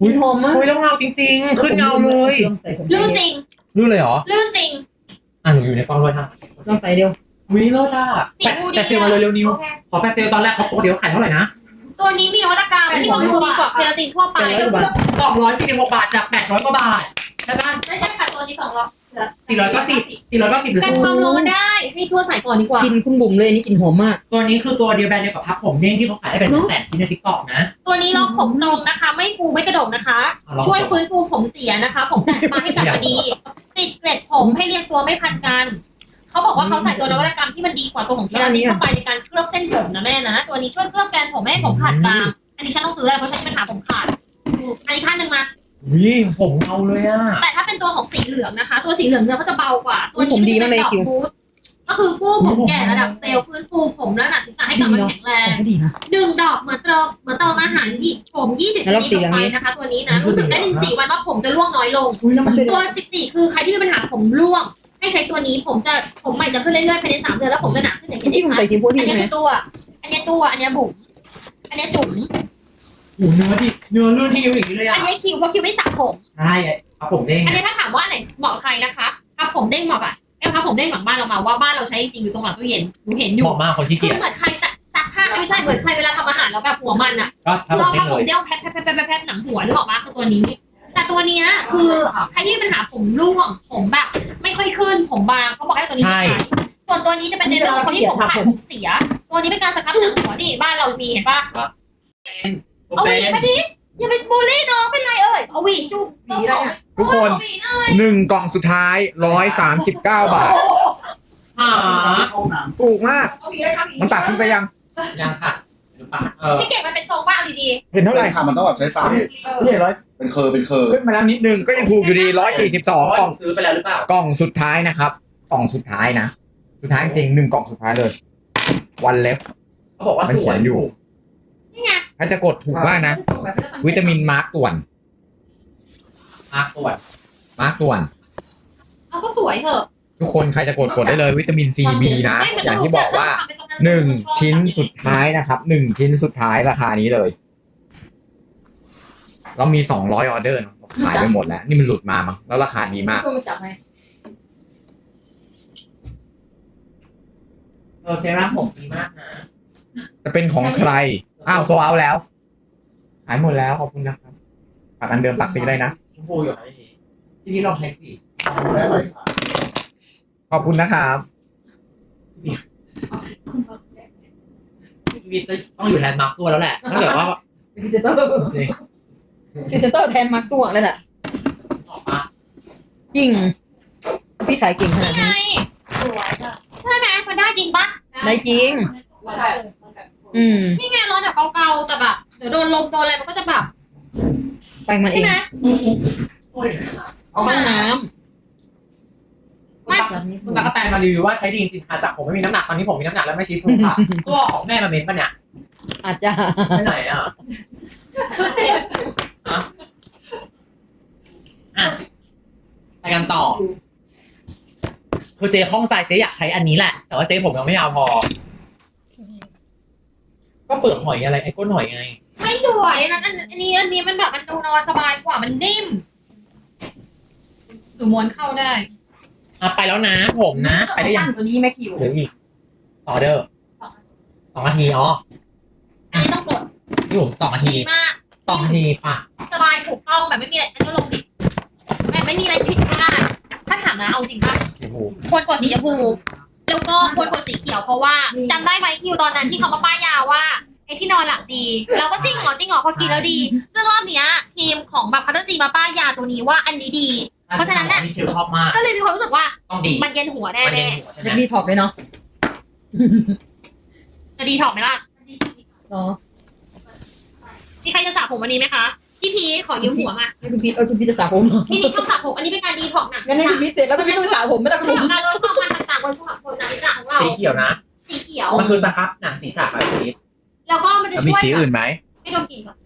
Speaker 1: กลินหอมมาก
Speaker 2: อุ้ยแล้วเงาจริง ๆ ขึ้นเงาเลย
Speaker 1: ลองใส่ผม
Speaker 3: ลื่นจริง
Speaker 2: รู้เลยเหรอ
Speaker 3: ลื่นจริง
Speaker 2: อะหนูอยู่ในกล้องด้วยนะ
Speaker 1: ลองใส่เดียว
Speaker 2: อุ้ยเลิศอะ
Speaker 3: สี
Speaker 2: แต่
Speaker 3: ชมพูดี
Speaker 2: แต่เซลล์มาเลยเร็วนิว
Speaker 3: โอเค
Speaker 2: ขอแฟชเซลลตอนแรกเขาปกติเขาขายเท่าไหร่นะ
Speaker 3: ตัวนี้มีนวัตกรรมที่มันดีกว่าเคราตินทั่วไป
Speaker 2: สองร้อยสี่สิบหกบาทจากแปดร้อยกว่าบาทใช่ปะ
Speaker 3: ไม่ใช่ค่ะตัวนี้สองร้อย
Speaker 2: สี่ร้อยก็สิบสี่ร้อยก็สิบหรือ
Speaker 3: กันความร้อนได้มีตัวใส่ก่อนดีกว่า
Speaker 1: กลินคุณบุ๋มเลยอันนี่กลินหอมมาก
Speaker 2: ตัวนี้คือตัวเดียวแบรนด์เดียวกับพับผมเด้งที่เขาขายได้เป็นแสนชิ้นในทิกตอกนะ
Speaker 3: ตัวนี้ล็อกผมตรงนะคะ ไม่ฟูไม่กระดกนะคะ
Speaker 2: อะลอง
Speaker 3: ช่วยฟื้นฟูผมเสียนะคะ ผมแตกมาให้กลับมาดี ติดเกล็ดผมให้เรียงตัวไม่พันกัน เขาบอกว่าเขาใส่ตัวนวัตกรรมที่มันดีกว่าตัวของเคราตินเข้าไปในการเคลือบเส้นผมนะแม่นะ ตัวนี้ช่วยเคลือบแกนผมไม่ให้ผมขาดกราม อันนี้ฉันต้องซื้อแล้วเพราะฉันมีปัญหาผมขาด อันนี้ขั้นหนึ่งมา
Speaker 2: วิผมเงาเลยอะ
Speaker 3: แต่ถ้าเป็นตัวของสีเหลืองนะคะ ตัวสีเหลืองเนื้อก็จะเบากว่า ตัวนี้
Speaker 1: ผมดีมากเลยคิว
Speaker 3: บูทผก็คือกู้ผมแก่ระดับเซลล์ฟื้นฟูผมและหนังศีรษะให้กลับมาแข็งแรง
Speaker 1: ก็ดีนะ
Speaker 3: หนึ่งดอกเหมือนเติมเหมือนเติมอาหารหยิบผมยี่สิบ
Speaker 1: แล้วรอบ
Speaker 3: นา
Speaker 1: สี่
Speaker 3: ทีลงไป
Speaker 1: แล้วนี่
Speaker 3: นะคะ ตัวนี้นะรู้สึกได้ถึงสี่วันว่าผมจะร่วงน้อยลง
Speaker 1: อุ้ยแล้วมันช่วย
Speaker 3: ตัว14คือใครที่มีปัญหาผมร่วง ให้ใช้ตัวนี้ผมจะผมใหม่จะขึ้นเรื่อยๆภายในสามเดือนแล้วผมจะหนาขึ้นอย่างเห็น
Speaker 1: ที่ผม
Speaker 3: ได้
Speaker 1: ใส่
Speaker 3: ชัด
Speaker 1: สีพูด
Speaker 3: อั
Speaker 1: พี่
Speaker 3: น
Speaker 1: ใช่
Speaker 3: นี้
Speaker 1: ไหม
Speaker 3: คือตัว อันนี้ตัว อันนี้บุ๋มอันนี้จุ๋ม
Speaker 2: โอ้โหเนื้อดิเนื้อลื่นที่นิ้วอย่างนี้เลย
Speaker 3: อั
Speaker 2: อะ
Speaker 3: นนี้คิวเพราะคิวไม่สระผม
Speaker 2: ใช่ครับผมเด้ง
Speaker 3: อันนี้ถ้าถามว่าอันไหนเหมาะกับใครนะคะครับผมเด้งเหมาะกับไอ้ครับผมเด้งหลังบ้านเรามาว่าบ้านเราใช้จริงอยู่ตรงหลังตู้เย็นหนูเห็นอ
Speaker 2: เห
Speaker 3: ยู่
Speaker 2: มาะมากคนที่
Speaker 3: คื
Speaker 2: เกีย
Speaker 3: อ
Speaker 2: จ
Speaker 3: เหมือนใครแต่ซักผ้าไม่ใช่เหมือนใครเวลาทำอาหารแล้วแบบหัวมันอะ
Speaker 2: ก็ถ้าผ
Speaker 3: เรา
Speaker 2: มเด้
Speaker 3: ถ้างผ
Speaker 2: เล
Speaker 3: ม
Speaker 2: ย
Speaker 3: เดี่ยวแพทแพทแพทแพทแพทหนังหัวนึกออกมาคือตัวนี้ แต่ตัวเนี้ยคือใครที่มีปัญหาผมร่วง ผมแบบ ไม่ค่อยขึ้นผมบางเขาบอกให้ตัวนี้ใช้ส่วนตัวนี้จะเป็นในเรื่องของคนที่ผมขาดผมเสีย ตัวนี้เป็นการสครับหนังหัวนี่บ้านเรามีเห็นปะเอาหวีมาดิอย่าไปบูลลี่น้องเป็นไรเอ่ยเอาหวีจุ๊บ
Speaker 1: หวีอะไรอะ
Speaker 5: ทุกคน
Speaker 3: เอาหวีหน่อย
Speaker 5: หนึ่งกล่องสุดท้ายร้อยสามสิบเก้าบาท
Speaker 2: หา
Speaker 5: ถูกมาก
Speaker 1: เอาอีกแล้วครับอีก
Speaker 5: มันตัดทิ้งไปยัง
Speaker 2: ยังค่ะ หรือเปล่าเออ
Speaker 3: ที่เก็บมันเป็นทรงบ้าเอาดี
Speaker 5: เห็นเท่าไหร่
Speaker 4: ค่ะมันต้องแบบใช้ซ้
Speaker 5: นี่ร้อยำ
Speaker 4: เป็นเคอร์เป็นเคอร์
Speaker 5: ขึ้นมาแล้วนิดนึงก็ยังถูกอยู่ดีร้อยสี่สิบสองกล่อง
Speaker 2: ซื้อไปแล้วหรือเปล่าก
Speaker 5: ล่องสุดท้ายนะครับ กล่องสุดท้ายนะ สุดท้ายจริงๆหนึ่งกล่องสุดท้ายเลยวันเล็บ
Speaker 2: เขาบอกว่า
Speaker 5: มัน
Speaker 2: ส
Speaker 5: เขี
Speaker 2: วย
Speaker 5: ยนอยู่
Speaker 3: ๆนี่ไง
Speaker 5: ถ้าจะกดถูกมากนะ วิตามินมาร์กต่วน
Speaker 2: มากตัว
Speaker 5: มาร์กต่วน
Speaker 3: เอาก็สวยเถอะ
Speaker 5: ทุกคนใครจะกดกดได้เลยวิตามินซีบีนะ
Speaker 3: ไม่มัน
Speaker 5: อย่างที่บอกว่า
Speaker 3: ทำเป็นทรง
Speaker 5: หนึ่งชิ้นสุดท้ายนะครับหนึ่งชิ้นสุดท้ายราคานี้เลยเรามีสองร้อยออเดอร์นะขายไปหมดแล้ว นี่มันหลุดมามั้งแล้วราคาดีมาก
Speaker 1: ตัวมาจับไหม
Speaker 2: เออเซรั่มผมดีมากนะ
Speaker 5: จะเป็นของใคร อ้าวโซเอาแล้ว หายหมดแล้วขอบคุณนะครับปากอันเดิมปากสีได้นะ
Speaker 2: ชมพูอยู่ไหนทีทีนี้ลองใช้สี
Speaker 4: ได้เลยค่ะ
Speaker 5: ขอบคุณนะครับ
Speaker 2: ทีนี้ต้องอยู่แทนมาร์กตัวแล้วแหละถ้าเกิดว่า
Speaker 1: พรีเซนเตอร์
Speaker 2: จริง
Speaker 1: พรีเซนเตอร์แทนมาร์กตัวเลยแหละ
Speaker 2: ออกมา
Speaker 1: จริง พี่ขายเก่งขนาด
Speaker 3: นี่ไง
Speaker 1: นี้
Speaker 3: ใช่ไหมมันได้จริงปะ
Speaker 1: ได้จริง อืม
Speaker 3: นี่ไงร้อนแบบเกาๆแต่แบบเดี๋ยวโดนลมโดนอะไรมันก็จะแบบ
Speaker 1: ไปมันเอ
Speaker 3: ใช่
Speaker 1: ง
Speaker 3: ไหม
Speaker 1: เอาห้องน้
Speaker 3: ไม่ำ
Speaker 1: แบบนี้
Speaker 2: คุณตากกะแตนมารีวิวว่าใช้ดีจริงๆค่ะจากผมไม่มีน้ำหนักตอนนี้ผมมีน้ำหนักแล้วไม่ชี้พุงค่ะตัวของแม่มาเม้นปะเนี่ย
Speaker 1: อาจจะ
Speaker 2: ไปไหนอะอะอะไปกันต่อคือเจ๊ข้องใจเจ๊อยากใช้อันนี้แหละ แต่ว่าเจ๊ผมยังไม่เอาพอ ก็เปลือกหอยอะไรไอ้ก้นหอยไง
Speaker 3: ไม่สวยนะอันอันนี้อันนี้มันแบบมันดูนอนสบายกว่ามันนิ่มหนูม้วนเข้าได้
Speaker 2: อะไปแล้วนะผมนะ ไปได้ยัง
Speaker 1: ตัวนี้แม่คิว
Speaker 2: เหลืออีกออเดอร์สองนาทีอ๋อ
Speaker 3: อันนี้ต้องกด
Speaker 2: อยู่สองนาที
Speaker 3: ดีมาก
Speaker 2: สองนาทีป่ะ
Speaker 3: สบายถูกต้องแบบไม่มีอะไรอันนี้ลงดิไม่ไม่มีอะไรผิดพลาดถ้าถามนะเอาจริงป่ะ
Speaker 2: โอ้โห
Speaker 3: ควรกดสีชมพูแล้วก็ควรกดสีเขียวเพราะว่าจำได้ไหมคิวตอนนั้นที่เขามาป้ายยาว่าไอ้ที่นอนหลับดีเราก็จริงเหรอจริงเหรอพอกินแล้วดี ซึ่งรอบเนี้ยทีมของแบบพัตเตอร์ซีมาป้ายยาตัวนี้ว่าอันนี้ดี เพราะฉะนั้นน่ะ
Speaker 2: นี่เชลชอบมาก
Speaker 3: ก็เลยมีความรู้สึกว่า
Speaker 2: ต้องดี
Speaker 3: มันเย็นหัวแน่
Speaker 2: มัน
Speaker 3: แน่
Speaker 2: เย็นหัวใช่ไหม
Speaker 1: จะมีถอกเลยเนาะ
Speaker 3: จะดีถอกไหมล่ะ
Speaker 1: เนาะ
Speaker 3: มีใครจะสระผมวันนี้ไหมคะพี่พีชขอยืมหัวมา
Speaker 1: ให้คุณพีทเออคุณพีทจะสระผม
Speaker 3: พี่พีชชอบสระผมอันนี้เป็นการดีถอกหนัก
Speaker 1: งั้นให้คุณพีทเสร็จแล้วคุณพีทต้องสระผมไม่ต้อง
Speaker 3: เรื่
Speaker 1: คุ
Speaker 3: อง
Speaker 1: ณ
Speaker 3: การลดความมันต่างๆบนสมองคนหนังศีรษะของเรา
Speaker 2: สีเขียวนะ
Speaker 3: สีเขียว
Speaker 2: มันคือสครับหนังศีรษะแบบนี้
Speaker 3: แล้วก็มันจะ
Speaker 5: แล้วมี
Speaker 3: ช่วย
Speaker 5: สีอื่นไหม
Speaker 3: ให้ดมกลิ่นก่อน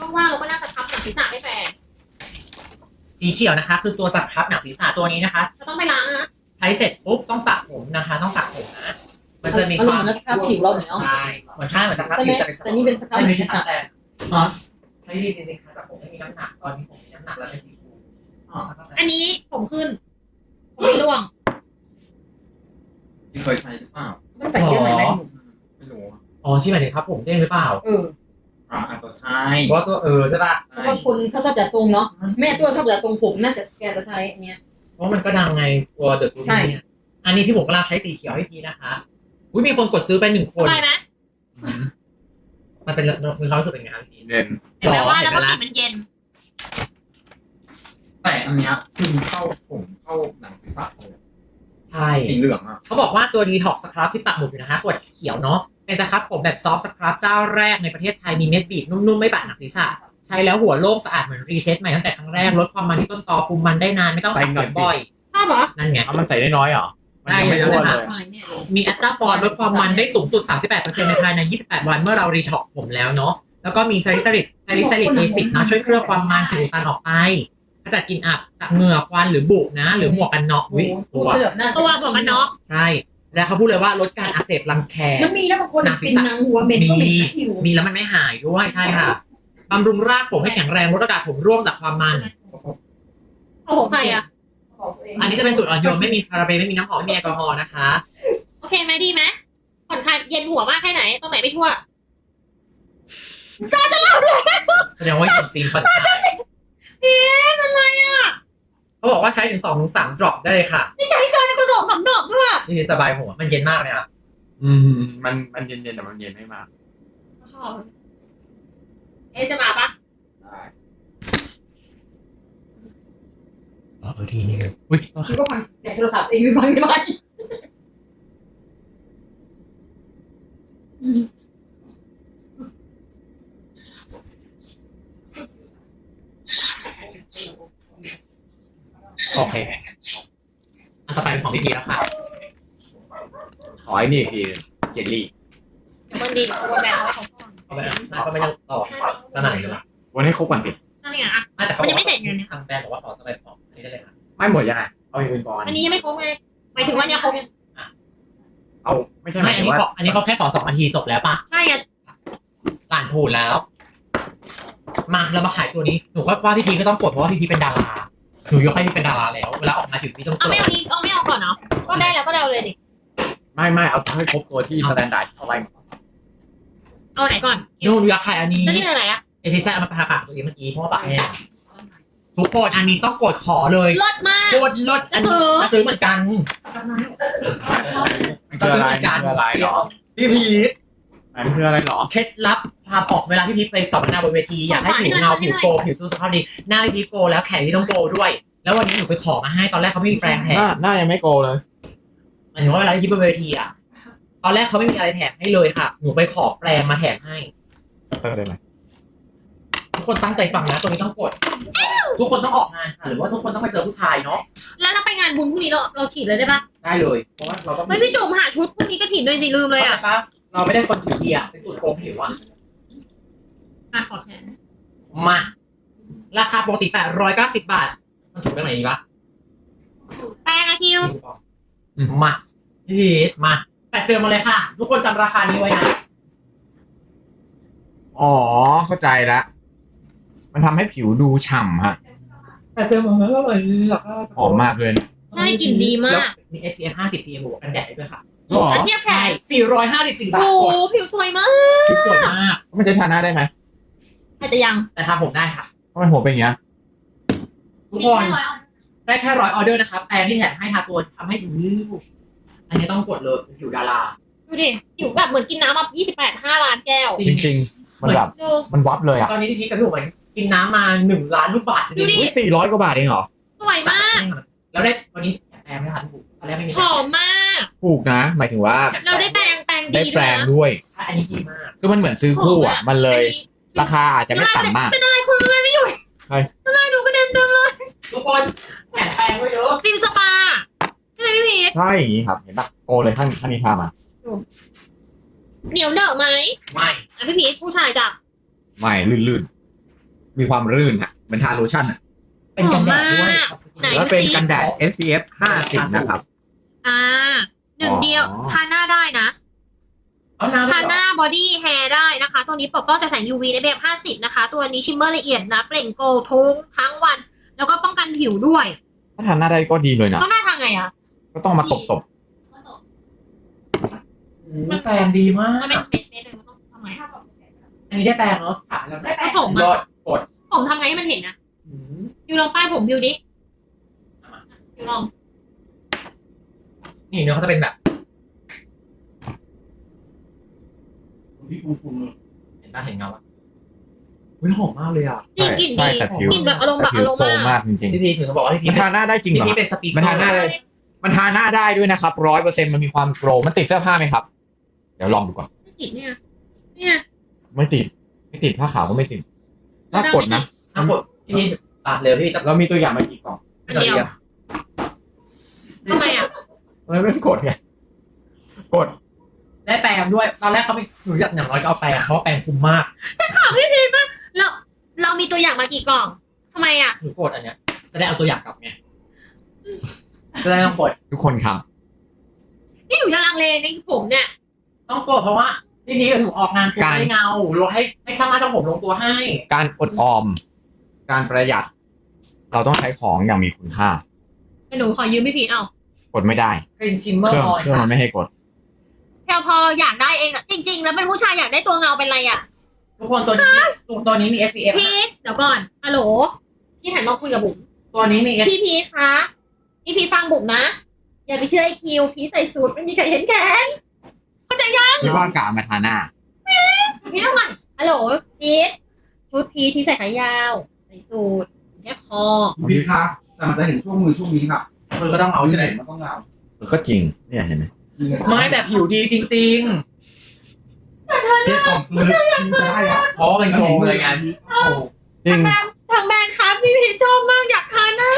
Speaker 3: ว่างๆเราก็น่าจะทับหนังศีรษะไม่แฟร์
Speaker 2: สีเขียวนะคะ คือตัวสครับหนังศีรษะตัวนี้นะคะ
Speaker 3: เราต้องไปล้างนะ
Speaker 2: ใช้เสร็จปุ๊บต้องสระผมนะคะ ต้องสระผมนะมันจะมี
Speaker 1: อาร
Speaker 2: ค
Speaker 1: ม
Speaker 2: วาม
Speaker 1: ณ์เหมือนสครับผิวเราเนาะ
Speaker 2: ใช่เหมือนใช่เหมือนสครับ
Speaker 1: ใช่ไหม
Speaker 2: ผิวแต่เป็นส
Speaker 1: แต่นี่เป็นสครับ
Speaker 2: ไม่
Speaker 1: หนังศี
Speaker 2: มี
Speaker 1: รษะ
Speaker 2: แต่อ๋อใช้ดีจริงๆค่ะจากผมไม่มีน้ำหนักตอนนี้ผมมีน้ำหนักแล้วไม่สีฟูอ๋อ
Speaker 3: อันนี้ผมขึ้นผมไม่ร่วง
Speaker 4: ที่เคยใช้หรือเปล่า
Speaker 1: ต้องใส่เยอะหน่อยไหมคุณ
Speaker 4: ไม่รู้อะ
Speaker 2: อ๋อชี้หมายถึงครับผมเด้งหรือเปล่า
Speaker 1: เออ
Speaker 4: อ่าอาจจะใช่
Speaker 2: เพราะว่าตัวเออใช่ป่ะ
Speaker 1: เพราะว่าคนเขาชอบจัดทรงเนาะแม่ตัวชอบจัดทรงผมน่าจะแกจะใช้อันเนี้ย
Speaker 2: เพราะมันก็ดังไงตัวเดอะกู
Speaker 1: ใช่
Speaker 2: เนี่ยอันนี้ที่ผมกำลังใช้สีเขียวให้พีนะคะอุ้ยมีคนกดซื้อไปหนึ่งค
Speaker 3: ส
Speaker 2: น
Speaker 3: บายไหม
Speaker 2: มันเป็นมีความรู้สึกเป็นไงครับพี่
Speaker 4: เด่น
Speaker 3: เห็นไหมว่า
Speaker 2: เห็
Speaker 3: แล้ว
Speaker 2: นไหม
Speaker 3: ก็
Speaker 2: ล่ะ
Speaker 3: กลิ่นมันเย็น
Speaker 4: แต่อันเนี้ยซึมเข้าผมเข้าหนังศีรษะเลย
Speaker 2: ใช่
Speaker 4: สีเหลืองอะ
Speaker 2: เขาบอกว่าตัวดีท็อกสครับที่ปักหมุดอยู่นะคะขวดเขียวเนาะ เป็นสครับผมแบบซอฟต์สครับเจ้าแรกในประเทศไทยมีเม็ดบีบนุ่มๆ ไม่บาดหนังศีรษะใช้แล้วหัวโล่งสะอาดเหมือนรีเซ็ตใหม่ตั้งแต่ครั้งแรกลดความมันที่ต้นตอคุมมันได้นานไม่ต้องสระผมบ่อย
Speaker 3: ชอบเหรอ
Speaker 2: นั่นไง
Speaker 5: เอามันใส่ได้น้อยเหรอมันยังไม่
Speaker 2: ได้
Speaker 5: ทั่ว
Speaker 2: ได้
Speaker 5: เลย
Speaker 2: มีแอตตาฟอร์ดลดความมันได้สูงสุด 38%ในภายใน 28 วันเมื่อเรารีท็อกผมแล้วเนาะแล้วก็มีซาลิซาลิดซาลิซาลิดเอซิดนะช่วยเคลือบความมันสิวตันออกไปขจัดกลิ่นอับจากเหงื่อควันหรือบุนะ หรือหมวกกันน็อกวิตัว
Speaker 3: ตัวบอกกันเนาะ
Speaker 2: ใช่ แล้วเขาพูดเลยว่าลดการอักเสบรังแค
Speaker 1: มันมีนะบางคนเป็นนางหัวเหม็นก็เหม็นนะผิว
Speaker 2: มีแล้วมันไม่หายด้วยใช่ค่ะบำรุงรากผมให้แข็งแรงลดอากาศผมร่วงจากความมัน
Speaker 3: โอ้โหใครอะ
Speaker 2: อันนี้จะเป็นสูตรอ่อนโยนไม่มีพาราเบนไม่มีน้ำหอมไม่มีแอลกอฮอล์นะคะ
Speaker 3: โอเคไหมดีไหมผ่อนคลายเย็นหัวมากแค่ไหนตรงไหนไม่ทั่ว
Speaker 2: แสดงว่าจริงๆปัญหา
Speaker 3: เอ๊ะมันอะไรอะ
Speaker 2: เขาบอกว่าใช้ถึงสองถึงสามดรอปได้เลยค่ะ
Speaker 3: นี่ใช้เกินกระสอบสามดอกด้วย
Speaker 2: นี่สบายหัวมันเย็นมากเลยอะ
Speaker 5: อืมมันมันเย็นๆแต่มันเย็นไม่มาก
Speaker 3: ชอบเอะจะมาปะ
Speaker 2: เออดีนี่อุ้ย
Speaker 1: คิดว่ามันเสียงโทรศัพท์เองไม่ฟังไม่ได้
Speaker 2: โอเคอันต่อไปเป็นของพี่พีแล้วค่ะ
Speaker 5: ขอไอ้นี่อีกทีเจลลี่
Speaker 3: เดี๋ยวมันดีเดี๋ยวคนแบนเขาของก่อน
Speaker 2: เอาไปนะก็ไม่ต้องต่อสนานเลยละ
Speaker 5: วันให้ครบก่อนสิ
Speaker 3: นั่นไงอะ
Speaker 2: แต่เขา
Speaker 3: มันยังไม่เสร็จไงเนี่ย
Speaker 2: ทางแบรนด์บอกว่าขอสบายของอันนี้ได้เลยค่ะ
Speaker 5: ไม่หมดยังไงเอาอย่างอื่นก่อน
Speaker 3: อันนี้ยังไม่ครบไงหมายถึงว่ายังครบยัง
Speaker 5: เอาไม่ใช่ห
Speaker 2: ไม่
Speaker 5: มาย
Speaker 2: อั
Speaker 5: ถึ
Speaker 2: น
Speaker 5: ง
Speaker 2: นี้
Speaker 5: ว่า
Speaker 2: ขออันนี้เขาแค่ขอสองนาทีจบแล้วปะ
Speaker 3: ใช่ไง
Speaker 2: หลานพูดแล้ว มาเรามาขายตัวนี้หนูว่าว่าพี่พีก็ต้องกดเพราะว่าพี่พีเป็นดารา หนูยกให้พี่เป็นดาราแล้ว เวลาออกมาถึงพี่ต้องก
Speaker 3: เอา
Speaker 2: ด
Speaker 3: ไม่เอานี้เอาไม่เอาก่อนเนาะก็ได้แล้วก็ได้เอาเลยดิ
Speaker 5: ไม่ไม่เอาให้ครบตัวที่สแตนดาร์ดเอาไว้
Speaker 3: เอาไหนก่อน
Speaker 2: หนูอยากขายอันนี้
Speaker 3: แล้วนี่อะไรอะ
Speaker 2: เอทิซ่าเอามาทาปากตัวเองเมื่อกี้เพราะว่าปากแห้งทุกคนอันนี้ต้องกดขอเลย
Speaker 3: ลดมาก
Speaker 2: กดลดอันนี้
Speaker 3: จะซื้อ
Speaker 2: จะซื้อเหมือนกัน
Speaker 5: มันคืออะไรมันคืออะไรหรอ
Speaker 2: พี่พีท
Speaker 5: มันคืออะไรหรอ
Speaker 2: เคล็ดลับความออกเวลาพี่พีทไปสอบหน้าบนเวทีอยากให้ผิวเงาผิวโกผิวสู้สุขภาพดีหน้าพี่พีทโกแล้วแขนพี่ต้องโกด้วย แล้ววันนี้หนูไปขอมาให้ตอนแรกเขาไม่มีแปรงแถ
Speaker 5: ห
Speaker 2: ม
Speaker 5: น้าหน้ายังไม่โกเลย
Speaker 2: หมายถึงว่าเวลาที่บนเวทีอะตอนแรกเขาไม่มีอะไรแถมให้เลยค่ะ หนูไปขอแปลงมาแถมให้
Speaker 5: เติมได้ไหม
Speaker 2: ทุกคนตั้งใจฟังนะตัวนี้ต้องกด ทุกคนต้องออกงานค่ะหรือว่าทุกคนต้องไปเจอผู้ชายเนาะ
Speaker 3: แล้วถ้าไปงานบุญพรุ่งนี้เราเราฉีดเลยได้ปะ
Speaker 2: ได้เลยเพราะว่าเราต้อง
Speaker 3: เฮ้ยพี่จุ๋มหาชุดพรุ่งนี้ก็ฉีดด้วยสิลืมเลยอะ
Speaker 2: ข้าใจปะ เราไม่ได้คนผิวดีอะเป็นสูตรโกงผิวอะ
Speaker 3: อะขอแทน
Speaker 2: มา ราคาปกติ890บาท มันถูกไปไหนดีวะ
Speaker 3: แป้งอะคิว
Speaker 2: มาพี่พีทมาแปดเซลมาเลยค่ะ ทุกคนจำราคานี้ไว้นะ
Speaker 5: อ๋อ เข้าใจละ มันทำให้ผิวดูฉ่ำฮะ
Speaker 2: แปดเซลมาแล้วเลยราคา
Speaker 5: หอมมากเลยนะ
Speaker 3: ใช่กลิ่นดีมาก
Speaker 2: มี SPF 50 PA บวกกันแดดได้ด้วยค่ะ
Speaker 5: หรอ
Speaker 3: อันเทียบแข
Speaker 2: ใช่
Speaker 3: น
Speaker 2: 454 บาท
Speaker 3: โอ้
Speaker 2: ก
Speaker 3: โห
Speaker 2: ด
Speaker 3: ผิวสวยมาก
Speaker 2: ผิวสวยมาก
Speaker 5: มันจะทาหน้าได้ไหม
Speaker 3: อาจจะยัง
Speaker 2: แต่ทาผมได้ค่ะ
Speaker 5: ทำไมหัวเป็นอย่างเงี้ย
Speaker 2: ทุกคนได้แค่ร้อยออเดอร์นะครับแปรงที่แถมให้ทาตัวทำให้สิวลืมอันนี้ต้องกดเลยผิวดารา
Speaker 3: ดูดิผิวแบบเหมือนกินน้ำมา28 5ล้านแก้ว
Speaker 5: จริง ๆ มันแบบ
Speaker 3: ดู
Speaker 5: มันวับเลยอะ
Speaker 2: ตอนนี้ที่พีคกับพี่ผมเหมือนกินน้ำมาหนึ่งล้านลูกบาศก์
Speaker 3: ดูดิ
Speaker 5: อุ้ยสี่ร้อยกว่าบาทเองเหรอ
Speaker 3: สวยมาก
Speaker 2: แล้วได้วันนี้แปรงไหมคะพี่ผมตอน แรกไม่มี
Speaker 3: หอมมาก
Speaker 5: ถูกนะ หมายถึงว่า
Speaker 3: เราได้แปรงแปรง
Speaker 5: ได้
Speaker 3: ดี
Speaker 5: แป
Speaker 3: ด้
Speaker 5: ล
Speaker 3: วย
Speaker 5: ง
Speaker 3: นะ
Speaker 5: ด้วย
Speaker 2: อันนี้ดีมาก
Speaker 5: คือมันเหมือนซื้อคู่อะ มันเลย
Speaker 3: อันนี้
Speaker 5: ราคาอาจจะไม่ต่ำมาก
Speaker 3: เป็นอะไรคุณทำไมไม่หยุด
Speaker 5: ใช่
Speaker 3: ทำไมดูกระเด็นเต็มเลย
Speaker 2: ทุกคนแถมแปรงไว้เยอะ
Speaker 3: ฟิลสปาใช่ไหมพี่พีช
Speaker 5: ใช่อย่างนี้ครับ เห็นปะโกเลยท่านท่านนี้ทามา
Speaker 3: เหนียวเหนอะไหม
Speaker 2: ไม่
Speaker 3: อะพี่พีชผู้ชายจับ
Speaker 5: ไม่ลื่นๆมีความลื่นฮะเหมือนทาโลชั่นอะ
Speaker 2: เป็นกันแดดด้วย
Speaker 3: ไหน
Speaker 5: แล้วเป็นกันแดด SPF 50 นะครับ
Speaker 3: อ่าหนึ่งเดียว
Speaker 5: อ๋อ
Speaker 3: ทาหน้าได้นะ
Speaker 2: เอาน้ำ
Speaker 3: ทาหน้าบอดี้แฮร์ได้นะคะ ตัวนี้ปกป้องจากแสง UV ในแบบ 50 นะคะ ตัวนี้ชิมเมอร์ละเอียดนะ เปล่งโกลทุกทั้งวัน แล้วก็ป้องกันผิวด้วย
Speaker 5: ถ้าทาหน้าได้ก็ดีเลยนะ
Speaker 3: ต้องหน้าทางไงอะ
Speaker 5: ก็ต้องมาตบ
Speaker 2: แปรงดีมา
Speaker 3: มันเป็น
Speaker 2: ก
Speaker 3: เม็ดเม็ดเลยมันต้องทำไง
Speaker 2: อันนี้ได้แปรงเนาะค่ะแล้วได้
Speaker 3: ได้ผม
Speaker 2: ร
Speaker 3: อะ
Speaker 2: อดกด
Speaker 3: ผมทำไงให้มันเห็นนะยูลองป้ายผมวิวดิยูลอง
Speaker 2: นี่เนื้อเขาจะเป็นแบบ
Speaker 4: ที่ฟูฟู
Speaker 2: เห็นปะเห็นเงาอะอุ้ยหอมมากเลยอะ
Speaker 5: ๆ
Speaker 3: จริงกลิ่น
Speaker 5: ใช่
Speaker 3: ดี
Speaker 5: แต่ผิว
Speaker 3: กลิ่นแบบอารมณ์
Speaker 5: แต่
Speaker 3: แบบ
Speaker 5: ผิ
Speaker 3: อาวรมณ์
Speaker 5: โต
Speaker 3: มาก
Speaker 5: มากจริง
Speaker 2: พี่พีถึงบอกว่าพี่พี
Speaker 5: ๆมันทาหน้าได้จริง
Speaker 2: พี่
Speaker 5: เหรอ
Speaker 2: พีเป็นสปีก
Speaker 5: มันทาหน้าได้มันทาหน้าได้ด้วยนะครับร้อยเปอร์เซ็นต์มันมีความโกรมันติดเสื้อผ้าไหมครับ เดี๋ยวลองดูก่อน
Speaker 3: ไม่ติดเนี่ย เนี่ย
Speaker 5: ไม่ติด ไม่ติดผ้าขาวก็ไม่ติดถ้ากดนะ
Speaker 2: อะกดพี่พีตัดเลยพี่จะ
Speaker 5: เรามีตัวอย่างมากี่กล่อง
Speaker 3: อันเดียว ทำไมอะ
Speaker 5: มันไม่กดไงกด
Speaker 2: ได้แปรงด้วย ตอนแรกเขาไม่หนูอยากอย่างน้อยก็เอาแปรงเพราะว่าแปรงคุ้มมาก
Speaker 3: ข่าวพี่พีทมากเราเรามีตัวอย่างมากี่กล่องทำไมอะ
Speaker 2: หนูกดอันเนี้ยจะได้เอาตัวอย่างกลับไงจะได้ต้องกด
Speaker 5: ทุกคนครับ
Speaker 3: นี่หนูยังลังเลในผมเนี่ย
Speaker 2: ต้องกดเพราะว่าพี่ทีกับหนูออกงานตัว
Speaker 5: การ
Speaker 2: ให้เงาลงให้ให้ช่างมาช่างผมลงตัวให้
Speaker 5: การอดออม การประหยัด เราต้องใช้ของอย่างมีคุณค่า
Speaker 3: หนูขอยืมพี่พีทเอา
Speaker 5: กดไม่ได้
Speaker 2: กรีนชิมเมอ
Speaker 5: เค
Speaker 2: ร์
Speaker 5: รื่อง
Speaker 2: ออย
Speaker 5: เครื่องมันไม่ให้กด
Speaker 3: แพลวพออยากได้เองอะจริง ๆ แล้วเป็นผู้ชายอยากได้ตัวเงาเป็นไรอะ
Speaker 2: ทุกคนตัวนี้ตัวตัวนี้มี SPF
Speaker 3: พีทเดี๋ยวก่อนฮัลโหลพี่หันมาคุยกับบุ๋ม
Speaker 2: ตัวนี้มี S
Speaker 3: พี่พีทคะพี่พีทฟังบุ๋มนะ อย่าไปเชื่อไอคิวพีทใส่สูตรไม่มีใครเห็นแขนเข้าใจยัง
Speaker 5: คิดว่ากะมาทาหน้า
Speaker 3: พี่ต้องก่อนฮัลโหลพีทชุดพีทที่ใส่ขายาวใส่สูทแค่คอ
Speaker 4: พี่ครับแต่มันจะเห็นช่วงมือช่วงนี้ค่ะ
Speaker 2: มือก็ต้องเอา
Speaker 4: เอา
Speaker 2: ใช่
Speaker 4: ที่
Speaker 2: ไห
Speaker 4: ไห
Speaker 2: ม
Speaker 4: นมันต้องเงา
Speaker 5: ก็จริงเนี่ยเห็นไหม
Speaker 2: ไม่แต่ผิวดีจริง
Speaker 4: เทียบกับมือจะได้อะ
Speaker 2: ๆ เพราะว่าเป็นโกงเลยไง
Speaker 4: โอ้โห
Speaker 5: จริง
Speaker 3: ทางทางแบรนด์ครับพี่พีทชอบมากอยากทานหน้า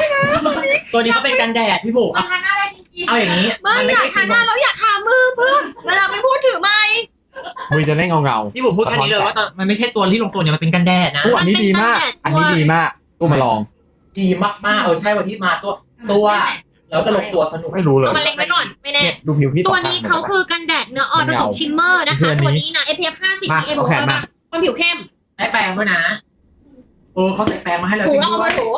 Speaker 2: ตัวนี้เขาเป็นกันแดดพี่บุ๋ม
Speaker 3: มันทานหน้าได้จริงๆ
Speaker 2: เอาอย่างนี้
Speaker 3: ไม่
Speaker 2: น
Speaker 3: อยาก
Speaker 2: ใช่
Speaker 3: ทานหน้าแล้วอยากทามือเพื่อนเวลาไปพูดถือไมค์
Speaker 5: มือจะได้เงาเงา
Speaker 2: พี่บุ๋มพูดแค่นี้เลยว่าตอนมันไม่ใช่ตัวที่ลงตัวเนี่ยมันเป็นกันแดดนะ
Speaker 5: ๆอู้อันนี้ดีมาก อันนี้ดีมากตู้มาลอง
Speaker 2: ดีมากๆเออใช่วันที่มาตัวตัว แล้วจะลงตัวสนุก
Speaker 5: ไม่รู้เลย
Speaker 3: เอามาเล็งไว้ก่อน ไม่แน่
Speaker 5: เนี่ยดูผิวพี่
Speaker 3: ตัวนี้เขาคือกันแดดเนื้ออ่อนผสมชิมเมอร์นะคะ ตัวนี้นะ SPF 50
Speaker 5: มา
Speaker 3: PA บอก
Speaker 5: เอาแขน
Speaker 3: ว่า
Speaker 5: มา
Speaker 3: คนผิวเข้ม
Speaker 2: ได้แปรงด้วยนะ เออเขาใส่แปรงมาให้เรา
Speaker 3: ถู
Speaker 2: จริง
Speaker 3: แล้วเอา
Speaker 2: ด้ว
Speaker 3: มายถู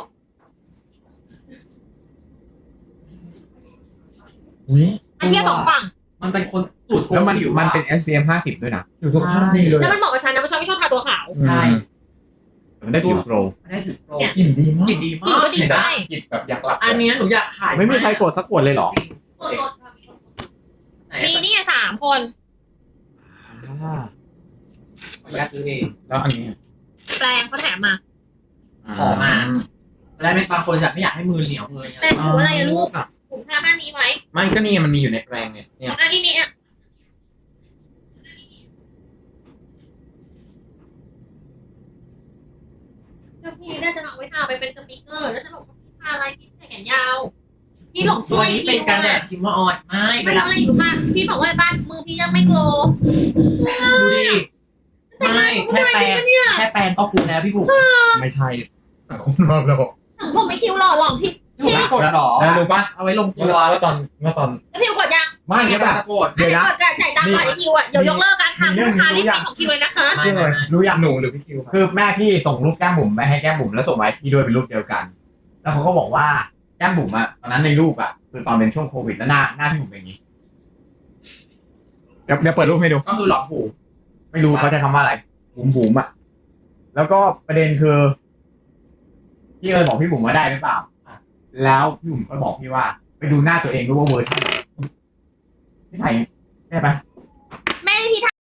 Speaker 5: อุ๊ย
Speaker 3: อันเทียบสองฝั่ง
Speaker 2: มันเป็นคนสูตรโกง
Speaker 5: แล้วมัน
Speaker 2: ผิว
Speaker 5: มัน
Speaker 2: อะ
Speaker 5: เป็น SPF 50 ด้วยนะ
Speaker 4: อยู่สุขภาพดีเลย
Speaker 3: แล้วมันเหมาะกับฉันนะเพราะฉันไม่ชอบทาตัวขาว
Speaker 2: ใช่
Speaker 5: มั นได้ผิวโกลว์
Speaker 2: มันได้ผิวโกล
Speaker 3: เนี่ย
Speaker 4: กลิ่นดีมาก
Speaker 2: กลิ่นดี
Speaker 3: กลิ่น
Speaker 2: มาก
Speaker 3: ก็ดี
Speaker 2: เห็นปะ
Speaker 3: ใช่
Speaker 4: กลิ่นแบบอยากหลับ
Speaker 2: อันเนี้ยหนูอยากขาย
Speaker 5: ไม่มีใครกดสักขวดเลยเหรอ
Speaker 2: จริงไหน
Speaker 3: มีนี่ไงสามคน
Speaker 5: อ่า
Speaker 2: อยากซื้อเอง
Speaker 4: แล้วอันนี้
Speaker 3: แปลงเขาแถมมา
Speaker 2: ขอมาแล้วไม่บางคนอยากไม่อยากให้มือเหนียวเลย
Speaker 3: แต่ถืออะไรอะลูกผมทาข้างนี้ไว้
Speaker 4: ไม่ก็นี่มันมีอยู่ในแปลงเนี่ยเนี่ย
Speaker 3: อันนี้นี่อ่ แล้วพี่น่าจะเอาไว้ทาไปเป็นสปีกเกอร์ แล้วฉันบอกว่าพี่ทาอะไรพี่ใส่แขนยาว พี่หลง
Speaker 2: ตั
Speaker 3: ช่
Speaker 2: ว
Speaker 3: วย
Speaker 2: นี้
Speaker 3: พี่
Speaker 2: เป็นกันแดด
Speaker 3: ว่า
Speaker 2: ชิมเมอร์ออยล์ไม่
Speaker 3: ไม่
Speaker 2: เว
Speaker 3: ต้
Speaker 2: ลา
Speaker 3: องอะไรอยู่มากพี่บอกว่าอะไรบ้านมือพี่ยังไม่โกลว์
Speaker 2: ดูดิไม่แค่แปรงแค่แปรงก็คุ้มแล้วพี่บุ๋ม
Speaker 5: ไม่ใช่
Speaker 4: สังคมรอบโลก
Speaker 3: สังคมไม่คิวหล่อหลองพี่
Speaker 2: พี่บุ๋มกดหรอ
Speaker 4: แล้วรู้ปะ
Speaker 2: เอาไว้ลงตัว
Speaker 4: ว่าว่าตอนว่าตอน
Speaker 3: แล้วพี่กดยัง
Speaker 5: ไม่เดี๋ยวแบบ
Speaker 2: ตะโกน
Speaker 5: เดี๋ยวนะ
Speaker 3: อักดจ่ายจ่ายตังค์ก่อนไอคิวอะเดี๋ยวยกเลิกการทำ
Speaker 5: มีเรื่อง
Speaker 3: ลูกค้ารีบ
Speaker 5: รู้ยั
Speaker 3: ปิด
Speaker 5: ง
Speaker 3: ของคิวเลยนะคะ
Speaker 2: ไม่ไม่ไม่
Speaker 5: รู้ยัง
Speaker 4: หนูหรือพี่คิวครับ
Speaker 5: คือแม่พี่ส่งรูปแก้มบุ๋มไปให้แก้มบุ๋มแล้วส่งมาให้พี่ด้วยเป็นรูปเดียวกัน แล้วเขาก็บอกว่าแก้มบุ๋มอะตอนนั้นในรูปอะคือตอนเป็นช่วงโควิดแล้วหน้าหน้าพี่บุ๋มเป็นอย่างนี้ เดี๋ยวเดี๋ยวเปิดรูปให้ดู
Speaker 2: ก็คือหลอกผู
Speaker 5: ไม่รู้เขาจะทำว่าอะไร บุ๋มบุ๋มอะแล้วก็ประเด็นคือพี่เลยบอกพี่บุ๋มว่าได้หรือเปล่า แล้วพี่บุ๋มก็บอกพี่ว่า ไปดูหน้าตัวเองดูว่าเวอร์ชันไหน ไม่ไผ่ได้ปะแม่พี่ท